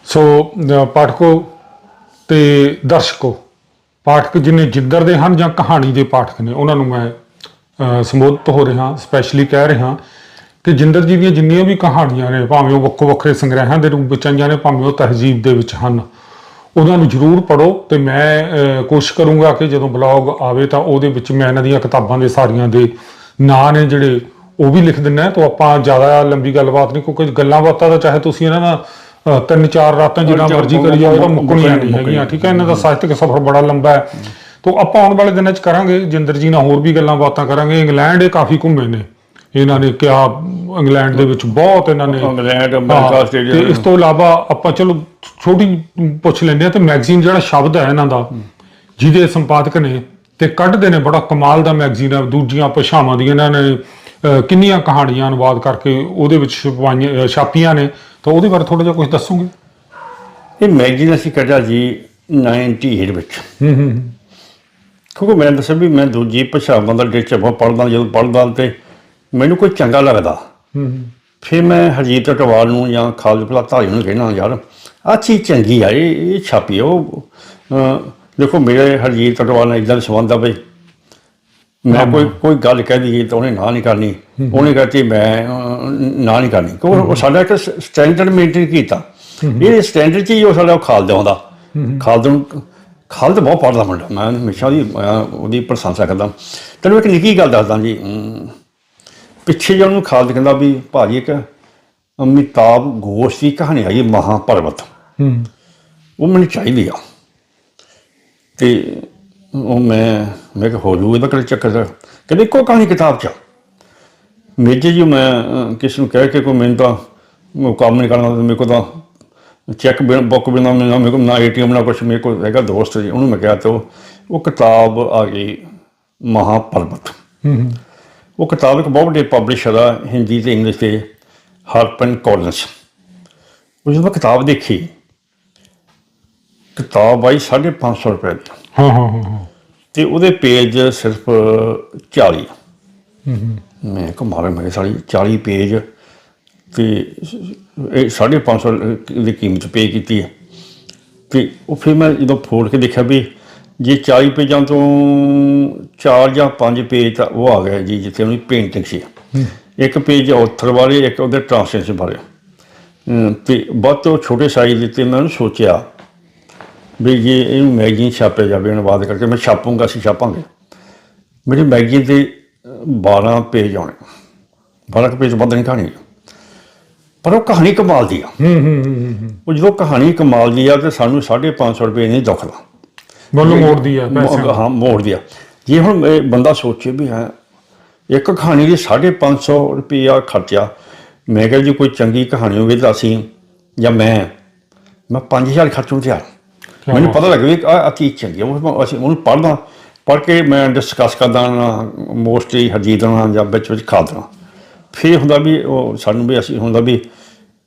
ਸੋ ਪਾਠਕੋ ਤੇ ਦਰਸ਼ਕੋ, ਪਾਠਕ ਜਿਨੇ ਜਿੰਦਰ ਦੇ ਹਨ ਜਾਂ ਕਹਾਣੀ ਦੇ ਪਾਠਕ ਨੇ, ਉਹਨਾਂ ਨੂੰ ਮੈਂ ਸੰਬੋਧਿਤ ਹੋ ਰਿਹਾ ਸਪੈਸ਼ਲੀ ਕਹਿ ਰਿਹਾ ਕਿ ਜਿੰਦਰ ਜੀ ਦੀਆਂ ਜਿੰਨੀਆਂ ਵੀ ਕਹਾਣੀਆਂ ਨੇ, ਭਾਵੇਂ ਉਹ ਵੱਖੋ ਵੱਖਰੇ ਸੰਗ੍ਰਹਿਾਂ ਦੇ ਰੂਪ ਵਿੱਚ ਆਈਆਂ ਨੇ, ਭਾਵੇਂ ਉਹ ਤਹਿਜ਼ੀਬ ਦੇ ਵਿੱਚ ਹਨ, ਉਹਨਾਂ ਨੂੰ ਜਰੂਰ ਪੜੋ ਤੇ ਮੈਂ ਕੋਸ਼ਿਸ਼ ਕਰੂੰਗਾ ਕਿ ਜਦੋਂ ਬਲੌਗ ਆਵੇ ਤਾਂ ਉਹਦੇ ਵਿੱਚ ਮੈਂ ਇਹਨਾਂ ਦੀਆਂ ਕਿਤਾਬਾਂ ਦੇ ਸਾਰੀਆਂ ਦੇ ਨਾਂ ਨੇ ਜਿਹੜੇ ਉਹ ਵੀ ਲਿਖ ਦਿੰਨਾ ਤਾਂ ਆਪਾਂ ਜ਼ਿਆਦਾ ਲੰਬੀ ਗੱਲਬਾਤ ਨਹੀਂ, ਕਿਉਂਕਿ ਗੱਲਾਂ ਬਾਤਾਂ ਦਾ ਚਾਹੇ ਤੁਸੀਂ ਇਹਨਾਂ ਨਾਲ ਤਿੰਨ ਚਾਰ ਰਾਤਾਂ ਜਿੰਨਾ ਚਾਰ- ਮਰਜ਼ੀ ਕਰੀ ਜਾਓ ਤਾਂ ਮੁੱਕਣੀਆਂ ਨਹੀਂ ਹੈਗੀਆਂ ਠੀਕ ਹੈ? ਇਹਨਾਂ ਦਾ ਸਾਹਿਤਕ ਸਫ਼ਰ ਬੜਾ ਲੰਬਾ ਹੈ। ਤੋਂ ਆਪਾਂ ਆਉਣ ਵਾਲੇ ਦਿਨਾਂ 'ਚ ਕਰਾਂਗੇ ਜਿੰਦਰ ਜੀ ਨਾਲ ਹੋਰ ਵੀ ਗੱਲਾਂ ਬਾਤਾਂ ਕਰਾਂਗੇ। ਇੰਗਲੈਂਡ ਇਹ ਕਾਫੀ ਘੁੰਮੇ ਨੇ। ਇਹਨਾਂ ਨੇ ਕਿਹਾ ਇੰਗਲੈਂਡ ਦੇ ਵਿੱਚ ਬਹੁਤ ਇਹਨਾਂ ਨੇ ਇੰਗਲੈਂਡ ਹਾਂ, ਅਮਰੀਕਾ ਤੇ ਆਸਟ੍ਰੇਲੀਆ ਇਸ ਤੋਂ ਇਲਾਵਾ ਆਪਾਂ ਚਲੋ ਛੋਟੀ ਪੁੱਛ ਲੈਂਦੇ ਆ ਤੇ ਮੈਗਜ਼ੀਨ ਜਿਹੜਾ ਸ਼ਬਦ ਹੈ ਇਹਨਾਂ ਦਾ ਜਿਹਦੇ ਸੰਪਾਦਕ ਨੇ ਤੇ ਕੱਢਦੇ ਨੇ ਬੜਾ ਕਮਾਲ ਦਾ ਮੈਗਜ਼ੀਨ ਹੈ। ਦੂਜੀਆਂ ਭਾਸ਼ਾਵਾਂ ਦੀਆਂ ਇਹਨਾਂ ਨੇ ਅਹ, ਕਿੰਨੀਆਂ ਕਹਾਣੀਆਂ ਅਨੁਵਾਦ ਕਰਕੇ ਉਹਦੇ ਵਿੱਚ ਛਪਵਾਈਆਂ ਅਹ, ਛਾਪੀਆਂ ਨੇ। ਤਾਂ ਉਹਦੇ ਬਾਰੇ ਥੋੜਾ ਜਿਹਾ ਕੁਝ ਦੱਸੋਗੇ? ਇਹ ਮੈਗਜ਼ੀਨ ਅਸੀਂ ਕੱਢਿਆ ਜੀ 98 ਵਿੱਚ। ਹੂੰ ਹੂੰ ਕਿਉਂਕਿ ਮੈਂ ਦੱਸਿਆ ਵੀ ਮੈਂ ਦੂਜੀ ਭਾਸ਼ਾਵਾਂ ਦਾ ਡਿਟੇਚਰ ਪੜ੍ਹਦਾ ਜਦੋਂ ਪੜ੍ਹਦਾ ਤੇ ਮੈਨੂੰ ਕੋਈ ਚੰਗਾ ਲੱਗਦਾ। ਹੂੰ ਫਿਰ ਮੈਂ ਹਰਜੀਤ ਟਵਾਲ ਨੂੰ ਜਾਂ ਖਾਲਦ ਧਾਰੀ ਨੂੰ ਕਹਿਣਾ ਯਾਰ ਆਹ ਚੀਜ਼ ਚੰਗੀ ਆ ਇਹ ਇਹ ਛਾਪੀ। ਉਹ ਅਹ, ਦੇਖੋ ਮੇਰੇ ਹਰਜੀਤ ਟਵਾਲ ਨਾਲ ਇਦਾਂ ਸੰਬੰਧ ਆ ਬਈ ਮੈਂ ਕੋਈ ਕੋਈ ਗੱਲ ਕਹਿ ਦਈਏ ਤਾਂ ਉਹਨੇ ਨਾ ਨਹੀਂ ਕਰਨੀ। ਉਹਨੇ ਕਹਤੀ ਮੈਂ ਨਾ ਨਹੀਂ ਕਰਨੀ। ਕਿਉਂਕਿ ਉਹ ਸਾਡਾ ਇੱਕ ਸਟੈਂਡਰਡ ਮੇਨਟੇਨ ਕੀਤਾ। ਇਹ ਸਟੈਂਡਰਡ ਚ ਹੀ ਉਹ ਸਾਡਾ ਖਾਲਦ ਆਉਂਦਾ ਖਾਲਦ ਨੂੰ ਖਾਲਦ ਬਹੁਤ ਪੜਦਾ ਮੁੰਡਾ। ਮੈਂ ਹਮੇਸ਼ਾ ਉਹਦੀ ਮੈਂ ਉਹਦੀ ਪ੍ਰਸ਼ੰਸਾ ਕਰਦਾ। ਤੈਨੂੰ ਇੱਕ ਨਿੱਕੀ ਗੱਲ ਦੱਸਦਾ ਜੀ। ਪਿੱਛੇ ਜੇ ਉਹਨੂੰ ਖਾਲਦ ਕਹਿੰਦਾ ਵੀ ਭਾਜੀ ਇੱਕ ਅਮਿਤਾਭ ਘੋਸ਼ ਦੀ ਕਹਾਣੀ ਆਈ ਮਹਾਪਰਵਤ। ਹੂੰ। ਉਹ ਮੈਨੂੰ ਚਾਹੀਦੀ ਆ। ਤੇ ਉਹ ਮੈਂ ਮੈਂ ਕਿਹਾ ਹੋ ਜੂ ਇਹਦਾ ਕਿਹੜਾ ਚੱਕਰ ਹੈ ਕਹਿੰਦੇ ਇੱਕੋ ਕਹਾਣੀ ਕਿਤਾਬ ਚ। ਮੇਜੇ ਜੀ ਮੈਂ ਕਿਸ ਨੂੰ ਕਹਿ ਕੇ ਕੋਈ ਮੈਨੂੰ ਤਾਂ ਉਹ ਕੰਮ ਨਹੀਂ ਕਰਨਾ ਮੇਰੇ ਕੋਲ ਤਾਂ ਚੈੱਕ ਬੁੱਕ ਬਿਨਾ ਨਾ ਮੇਰੇ ਕੋਲ ਨਾ ਏਟੀਐਮ ਨਾ ਕੁਛ ਮੇਰੇ ਕੋਲ ਹੈਗਾ ਦੋਸਤ ਜੀ ਉਹਨੂੰ ਮੈਂ ਕਿਹਾ ਤੇ ਉਹ ਕਿਤਾਬ ਆ ਗਈ ਹੂੰ ਉਹ ਕਿਤਾਬ ਇੱਕ ਬਹੁਤ ਵੱਡੇ ਪਬਲਿਸ਼ਰ ਆ ਹਿੰਦੀ ਤੇ ਇੰਗਲਿਸ਼ ਤੇ ਹਾਰਪਨ ਕਾਲਨਸ ਉਹ ਜਦੋਂ ਮੈਂ ਕਿਤਾਬ ਦੇਖੀ ਕਿਤਾਬ ਆਈ 550 ਰੁਪਏ ਦੀ। ਹਾਂ ਹਾਂ ਹਾਂ। ਤੇ ਉਹਦੇ ਪੇਜ ਸਿਰਫ 40 ਮੈਂ ਕਿਹਾ ਮੇਰੇ ਸਾਲੀ 40 ਪੇਜ ਤੇ ਇਹ 550 ਦੀ ਕੀਮਤ ਪੇ ਕੀਤੀ ਹੈ। ਤੇ ਉਹ ਫਿਰ ਮੈਂ ਜਦੋਂ ਫੋੜ ਕੇ ਦੇਖਿਆ ਵੀ ਜੇ 40 ਪੇਜਾਂ ਤੋਂ 4 ਜਾਂ 5 ਪੇਜ ਤਾਂ ਉਹ ਆ ਗਿਆ ਜੀ, ਜਿੱਥੇ ਉਹਦੀ ਪੇਂਟਿੰਗ ਸੀ। ਇੱਕ ਪੇਜ ਆਥਰ ਵਾਲੇ, ਇੱਕ ਉਹਦੇ ਟ੍ਰਾਂਸਲੇਸ਼ਨ ਬਾਰੇ ਅਮ ਤੇ ਬਹੁਤ ਛੋਟੇ ਸਾਈਜ਼ ਦਿੱਤੇ ਮੈਂ ਉਹਨੂੰ ਸੋਚਿਆ। ਵੀ ਜੇ ਇਹਨੂੰ ਮੈਗਜ਼ੀਨ ਛਾਪਿਆ ਜਾਵੇ ਅਨੁਵਾਦ ਕਰਕੇ ਮੈਂ ਛਾਪੂੰਗਾ ਅਸੀਂ ਛਾਪਾਂਗੇ। ਮੇਰੀ ਮੈਗਜ਼ੀਨ ਤੇ ਅਹ, 12 ਪੇਜ ਆਉਣੇ 12 ਕੁ ਪੇਜ ਵੱਧ ਨਹੀਂ ਕਹਾਣੀ ਪਰ ਉਹ ਕਹਾਣੀ ਕਮਾਲ ਦੀ ਆ। ਹੂੰ ਹੂੰ ਉਹ ਜਦੋਂ ਕਹਾਣੀ ਕਮਾਲ ਦੀ ਆ ਤੇ ਸਾਨੂੰ 550 ਰੁਪਏ ਨਹੀਂ ਦੁਖਦਾ ਬੋਲੋ ਮੋੜਦੀ ਆ ਪੈਸੇ ਹਾਂ ਮੋੜ ਦਿਆ ਜੇ ਹੁਣ ਇਹ ਬੰਦਾ ਸੋਚੇ ਵੀ ਹੈ ਇੱਕ ਕਹਾਣੀ ਦੇ 550 ਰੁਪਇਆ ਖਰਚਿਆ ਮੈਂ ਕਿਹਾ ਜੀ ਕੋਈ ਚੰਗੀ ਕਹਾਣੀ ਹੋਵੇ ਤਾਂ ਅਸੀਂ ਜਾਂ ਮੈਂ ਮੈਂ 5000 ਖਰਚੂ ਤਿਆਰ ਮੈਨੂੰ ਪਤਾ ਲੱਗ ਵੀ ਆ ਆ ਚੀਜ਼ ਚੰਗੀ ਆ। ਉਹ ਅਸੀਂ ਉਹਨੂੰ ਪੜ੍ਹਦਾ ਪੜ੍ਹ ਕੇ ਮੈਂ ਡਿਸਕਸ ਕਰਦਾ ਮੋਸਟਲੀ ਹਰਜੀਤ ਨਾਲ ਜਾਂ ਵਿੱਚ ਵਿੱਚ ਖਾਦਣਾ ਫਿਰ ਹੁੰਦਾ ਵੀ ਉਹ ਸਾਨੂੰ ਵੀ ਅਸੀਂ ਹੁੰਦਾ ਵੀ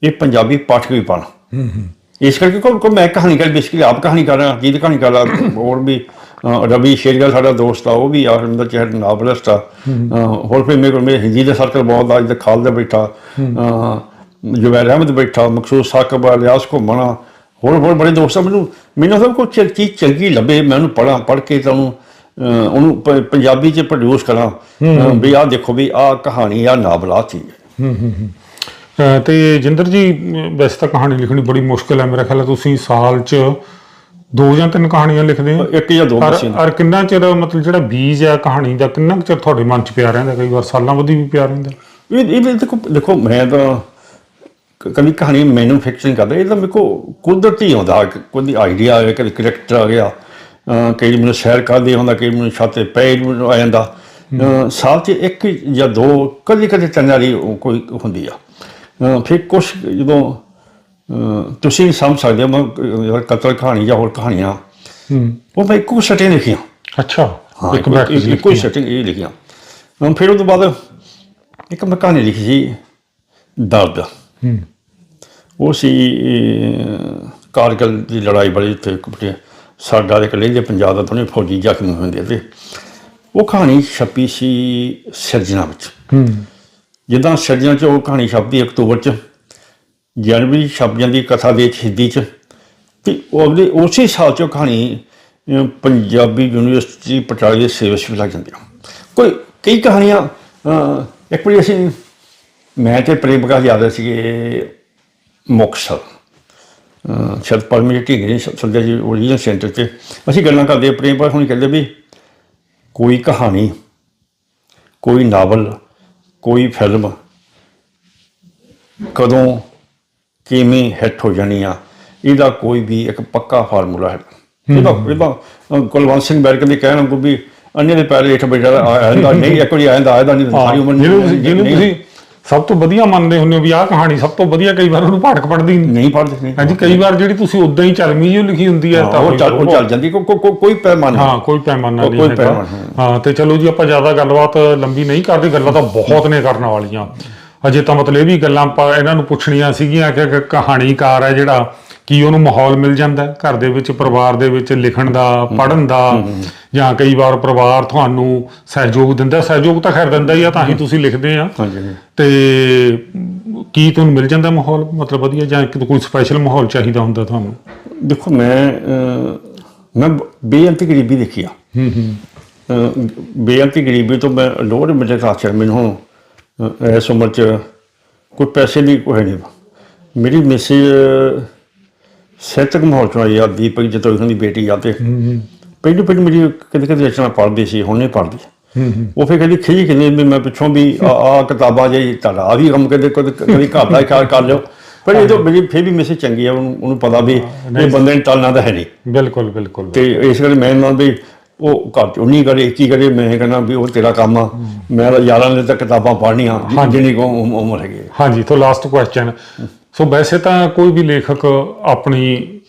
ਇਹ ਪੰਜਾਬੀ ਪਾਠਕ ਵੀ ਪੜ੍ਹਨ। ਇਸ ਕਰਕੇ ਕੋਈ ਕੋਈ ਮੈਂ ਕਹਾਣੀ ਕਰ ਬੇਸਿਕਲੀ ਆਪ ਕਹਾਣੀ ਕਰ ਰਿਹਾ ਜੀਤ ਕਹਾਣੀ ਕਰ ਰਿਹਾ ਹੋਰ ਵੀ ਰਵੀ ਸ਼ੇਰਗਿੱਲ ਸਾਡਾ ਦੋਸਤ ਆ ਉਹ ਵੀ ਆ ਹਰਿੰਦਰ ਚਹਿਰ ਨਾਵਲਿਸਟ ਆ। ਹੋਰ ਫਿਰ ਮੇਰੇ ਕੋਲ ਮੇਰੇ ਹਿੰਦੀ ਦਾ ਸਰਕਲ ਬਹੁਤ ਆ ਜਿੱਦ ਖਾਲਦਾ ਬੈਠਾ ਅਹ, ਜੁਬੈਰ ਅਹਿਮਦ ਬੈਠਾ ਮਕਸੂਦ ਸਾਕਬ ਇਲਿਆਸ ਘੁੰਮਣਾ ਹੋਰ ਹੋਰ ਬੜੇ ਦੋਸਤ ਆ ਮੈਨੂੰ ਮੈਨੂੰ ਸਭ ਕੁਝ ਚੀਜ਼ ਚੰਗੀ ਲੱਭੇ ਮੈਂ ਉਹਨੂੰ ਪੜਾਂ ਪੜ੍ਹ ਕੇ ਤਾਂ ਉਹਨੂੰ ਉਹਨੂੰ ਪੰਜਾਬੀ ਚ ਪ੍ਰੋਡਿਊਸ ਕਰਾਂ। ਵੀ ਆਹ ਦੇਖੋ ਵੀ ਆਹ ਕਹਾਣੀ ਆ ਨਾਵਲ ਚੀਜ਼। ਹੈ। ਤੇ ਜਿੰਦਰ ਜੀ ਵੈਸੇ ਤਾਂ ਕਹਾਣੀ ਲਿਖਣੀ ਬੜੀ ਮੁਸ਼ਕਲ ਹੈ ਮੇਰਾ ਖਿਆਲ ਹੈ ਤੁਸੀਂ ਸਾਲ 'ਚ ਦੋ ਜਾਂ ਤਿੰਨ ਕਹਾਣੀਆਂ ਲਿਖਦੇ ਹੋ। ਇੱਕ ਜਾਂ ਦੋ ਮਸ਼ੀਨ। ਔਰ ਕਿੰਨਾ ਚਿਰ ਮਤਲਬ ਜਿਹੜਾ ਬੀਜ ਹੈ ਕਹਾਣੀ ਦਾ ਕਿੰਨਾ ਚਿਰ ਤੁਹਾਡੇ ਮਨ 'ਚ ਪਿਆ ਰਹਿੰਦਾ ਕਈ ਵਾਰ ਸਾਲਾਂ ਵਧੀ ਵੀ ਪਿਆ ਰਹਿੰਦਾ? ਇਹ ਇਹ ਦੇਖੋ ਦੇਖੋ ਮੈਂ ਤਾਂ ਕਦੀ ਕਹਾਣੀ ਮੈਨੂਫੈਕਚਰਿੰਗ ਕਰਦਾ ਇਹ ਤਾਂ ਮੇਰੇ ਕੋ ਕੁਦਰਤੀ ਆਉਂਦਾ ਕੋਈ ਆਈਡੀਆ ਆ ਗਿਆ ਕਦੀ ਕਰੈਕਟਰ ਆ ਗਿਆ ਕਈ ਮੈਨੂੰ ਸ਼ੇਅਰ ਕਰਦੇ ਹੁੰਦਾ ਕਈ ਮੈਨੂੰ ਛਾਤੇ ਪੈ ਆ ਜਾਂਦਾ। ਸਾਲ 'ਚ ਇੱਕ ਜਾਂ ਦੋ ਕਦੀ ਕਦੀ ਉਹ ਕੋਈ ਹੁੰਦੀ ਆ। ਫਿਰ ਕੁਛ ਜਦੋਂ ਤੁਸੀਂ ਨਹੀਂ ਸਮਝ ਸਕਦੇ ਹੋ ਮੈਂ ਕਤਲ ਕਹਾਣੀ ਜਾਂ ਹੋਰ ਕਹਾਣੀਆਂ ਉਹ ਮੈਂ ਇੱਕੋ ਸੱਟੇ ਲਿਖੀਆਂ। ਅੱਛਾ ਇੱਕ ਬੈਠ ਇੱਕ ਸੈਟਿੰਗ ਇਹ ਲਿਖੀਆਂ। ਫਿਰ ਉਹ ਤੋਂ ਬਾਅਦ ਇੱਕ ਮੈਂ ਕਹਾਣੀ ਲਿਖੀ ਸੀ ਦਰਦ। ਹੂੰ। ਉਹ ਸੀ ਕਾਰਗਿਲ ਦੀ ਲੜਾਈ ਵਾਲੀ ਉੱਥੇ ਕੁਪਟੇ ਸਾਡਾ ਦੇ ਲਹਿੰਦੇ ਪੰਜਾਬ ਦਾ ਦੋਨੇ ਫੌਜੀ ਜ਼ਖਮੀ ਹੁੰਦੇ ਤੇ ਉਹ ਕਹਾਣੀ ਛਪੀ ਸੀ ਸਿਰਜਣਾ ਵਿੱਚ। ਹੂੰ। ਜਿੱਦਾਂ ਸਿਰਜਣਾ ਚ ਉਹ ਕਹਾਣੀ ਛਪਦੀ ਅਕਤੂਬਰ ਚ ਜਨਵਰੀ ਛਪ ਜਾਂਦੀ ਕਥਾ ਦੇ ਹਿੰਦੀ ਚ। ਤੇ ਉਹ ਅਗਲੇ ਉਸੇ ਸਾਲ ਚ ਉਹ ਕਹਾਣੀ ਪੰਜਾਬੀ ਯੂਨੀਵਰਸਿਟੀ ਪਟਿਆਲੇ ਦੇ ਸਿਲੇਬਸ ਵਿੱਚ ਲੱਗ ਜਾਂਦੀ ਕੋਈ ਕਈ ਕਹਾਣੀਆਂ ਇੱਕ ਵਾਰੀ ਅਸੀਂ ਮੈਂ ਤੇ ਪ੍ਰੇਮ ਪ੍ਰਕਾਸ਼ ਯਾਦਵ ਸੀਗੇ ਮੁਕਤਸਰ। ਅਹ ਸ਼ਰਦ ਪਰਮੀ ਢੀਂਗੇ ਨੇ ਸੱਦਿਆ ਜੀ ਓਰੀਜਨਲ ਸੈਂਟਰ 'ਚ ਅਸੀਂ ਗੱਲਾਂ ਕਰਦੇ ਪ੍ਰੇਮ ਪਰ ਹੁਣ ਕਹਿੰਦੇ ਵੀ ਕੋਈ ਕਹਾਣੀ ਕੋਈ ਨਾਵਲ ਕੋਈ ਫਿਲਮ ਕਦੋਂ ਕਿਵੇਂ ਹਿੱਟ ਹੋ ਜਾਣੀ ਆ ਇਹਦਾ ਕੋਈ ਵੀ ਇੱਕ ਪੱਕਾ ਫਾਰਮੂਲਾ ਹੈ। ਇਹਦਾ ਇਹਦਾ ਕੁਲਵੰਤ ਸਿੰਘ ਬੈਰਕ ਦੇ ਕਹਿਣ ਨੂੰ ਵੀ ਅੰਨੇ ਦੇ ਪੈਰ ਹੇਠ ਬੈਠਾ ਆਇਆ ਨਹੀਂ ਇੱਕ ਵਾਰੀ ਆਇਆ ਆਇਆ ਨਹੀਂ ਸਾਰੀ ਉਮਰ ਜਿਹਨੂੰ ਤੁਸੀਂ ਸਭ ਤੋਂ ਵਧੀਆ ਮੰਨਦੇ ਹੁੰਦੇ ਹੋ ਵੀ ਆਹ ਕਹਾਣੀ ਸਭ ਤੋਂ ਵਧੀਆ ਕਈ ਵਾਰ ਉਹਨੂੰ ਪਾਠਕ ਪੜਦੀ ਨਹੀਂ। ਨਹੀਂ ਪੜ੍ਹਦੇ ਨਹੀਂ ਹਾਂਜੀ ਕਈ ਵਾਰ ਜਿਹੜੀ ਤੁਸੀਂ ਉਦਾਂ ਹੀ ਚਲਮੀ ਜਿਹੀ ਲਿਖੀ ਹੁੰਦੀ ਹੈ ਹਾਂ, ਉਹ ਚੱਲ ਉਹ ਚੱਲ ਜਾਂਦੀ ਕੋ- ਕੋ- ਕੋ- ਕੋਈ ਪੈਮਾਨਾ ਹਾਂ ਕੋਈ ਪੈਮਾਨਾ ਨਹੀਂ ਕੋਈ ਹੈਗਾ। ਪੈਮਾਨਾ, ਹਾਂ ਤੇ ਚਲੋ ਜੀ ਆਪਾਂ ਜ਼ਿਆਦਾ ਗੱਲਬਾਤ ਲੰਬੀ ਨਹੀਂ ਕਰਦੇ ਗੱਲਾਂ ਤਾਂ ਬਹੁਤ ਨੇ ਕਰਨ ਵਾਲੀਆਂ। ਅਜੇ ਤਾਂ ਮਤਲਬ ਇਹ ਵੀ ਗੱਲਾਂ ਆਪਾਂ ਇਹਨਾਂ ਨੂੰ ਪੁੱਛਣੀਆਂ ਸੀਗੀਆਂ ਕਿ ਕਿ ਕਹਾਣੀਕਾਰ ਹੈ ਜਿਹੜਾ ਕੀ ਉਹਨੂੰ ਮਾਹੌਲ ਮਿਲ ਜਾਂਦਾ? ਘਰ ਦੇ ਵਿੱਚ ਪਰਿਵਾਰ ਦੇ ਵਿੱਚ ਲਿਖਣ ਦਾ ਪੜ੍ਹਨ ਦਾ ਜਾਂ ਕਈ ਵਾਰ ਪਰਿਵਾਰ ਤੁਹਾਨੂੰ ਸਹਿਯੋਗ ਦਿੰਦਾ? ਸਹਿਯੋਗ ਤਾਂ ਖੈਰ ਦਿੰਦਾ ਹੀ ਆ ਤਾਂ ਹੀ ਤੁਸੀਂ ਲਿਖਦੇ ਆ। ਤੇ ਕੀ ਤੁਹਾਨੂੰ ਮਿਲ ਜਾਂਦਾ ਮਾਹੌਲ? ਮਤਲਬ ਵਧੀਆ ਜਾਂ ਕੋਈ ਸਪੈਸ਼ਲ ਮਾਹੌਲ ਚਾਹੀਦਾ ਹੁੰਦਾ ਤੁਹਾਨੂੰ? ਦੇਖੋ ਮੈਂ ਮੈਂ ਬੇਅੰਤੀ ਗਰੀਬੀ ਦੇਖੀ ਆ। ਹੂੰ ਹੂੰ। ਅਹ, ਬੇਅੰਤੀ ਗਰੀਬੀ ਤੋਂ ਮੈਂ ਲੋਅਰ ਮਿਡਲ ਕਲਾਸ ਚ ਮੈਨੂੰ ਇਸ ਉਮਰ ਚ ਕੋਈ ਪੈਸੇ ਦੀ ਕੋਈ ਨਹੀਂ। ਮੇਰੀ ਮਿਸੀ ਸੈਤਕ ਮਾਹੌਲ ਚੋਂ ਆਈ ਆ ਦੀਪਕ ਜਤੋਈ ਦੀ ਬੇਟੀ ਆ ਤੇ ਪਹਿਲੀ ਪਹਿਲੀ ਮੇਰੀ ਕਦੇ ਕਦੇ ਰਚਨਾ ਪੜ੍ਹਦੀ ਸੀ ਹੁਣ ਨਹੀਂ ਪੜ੍ਹਦੀ। ਉਹ ਫਿਰ ਕਹਿੰਦੀ ਖਿਜੀ ਕਹਿੰਦੀ ਵੀ ਮੈਂ ਪਿੱਛੋਂ ਵੀ ਆ ਕਿਤਾਬਾਂ ਜਿਹੀ ਤੁਹਾਡਾ ਆ ਵੀ ਕੰਮ ਕਦੇ ਕਦੇ ਘਰ ਦਾ ਖਿਆਲ ਕਰ ਲਿਓ। ਪਰ ਇਹ ਤਾਂ ਮੇਰੀ ਫਿਰ ਵੀ ਮਿਸੇ ਚੰਗੀ ਆ ਉਹਨੂੰ ਉਹਨੂੰ ਪਤਾ ਵੀ ਇਹ ਬੰਦੇ ਨੇ ਟਲਣਾ ਤਾਂ ਹੈ ਨਹੀਂ। ਬਿਲਕੁਲ ਬਿਲਕੁਲ। ਤੇ ਇਸ ਕਰਕੇ ਮੈਂ ਨਾਲ ਵੀ ਉਹ ਚ ਨਹੀਂ ਕਰੇ ਕੀ ਕਰੇ ਮੈਂ ਕਹਿੰਦਾ ਵੀ ਉਹ ਤੇਰਾ ਕੰਮ ਆ। ਮੈਂ ਤਾਂ ਯਾਰਾਂ ਨੇ ਤਾਂ ਕਿਤਾਬਾਂ ਪੜ੍ਹਨੀਆਂ ਜਿੰਨੀ ਕੋ ਉਮਰ ਹੈਗੀ ਹੈ। ਹਾਂਜੀ ਤੋਂ ਲਾਸਟ ਕੁਐਸਚਨ ਸੋ ਵੈਸੇ ਤਾਂ ਕੋਈ ਵੀ ਲੇਖਕ ਆਪਣੀ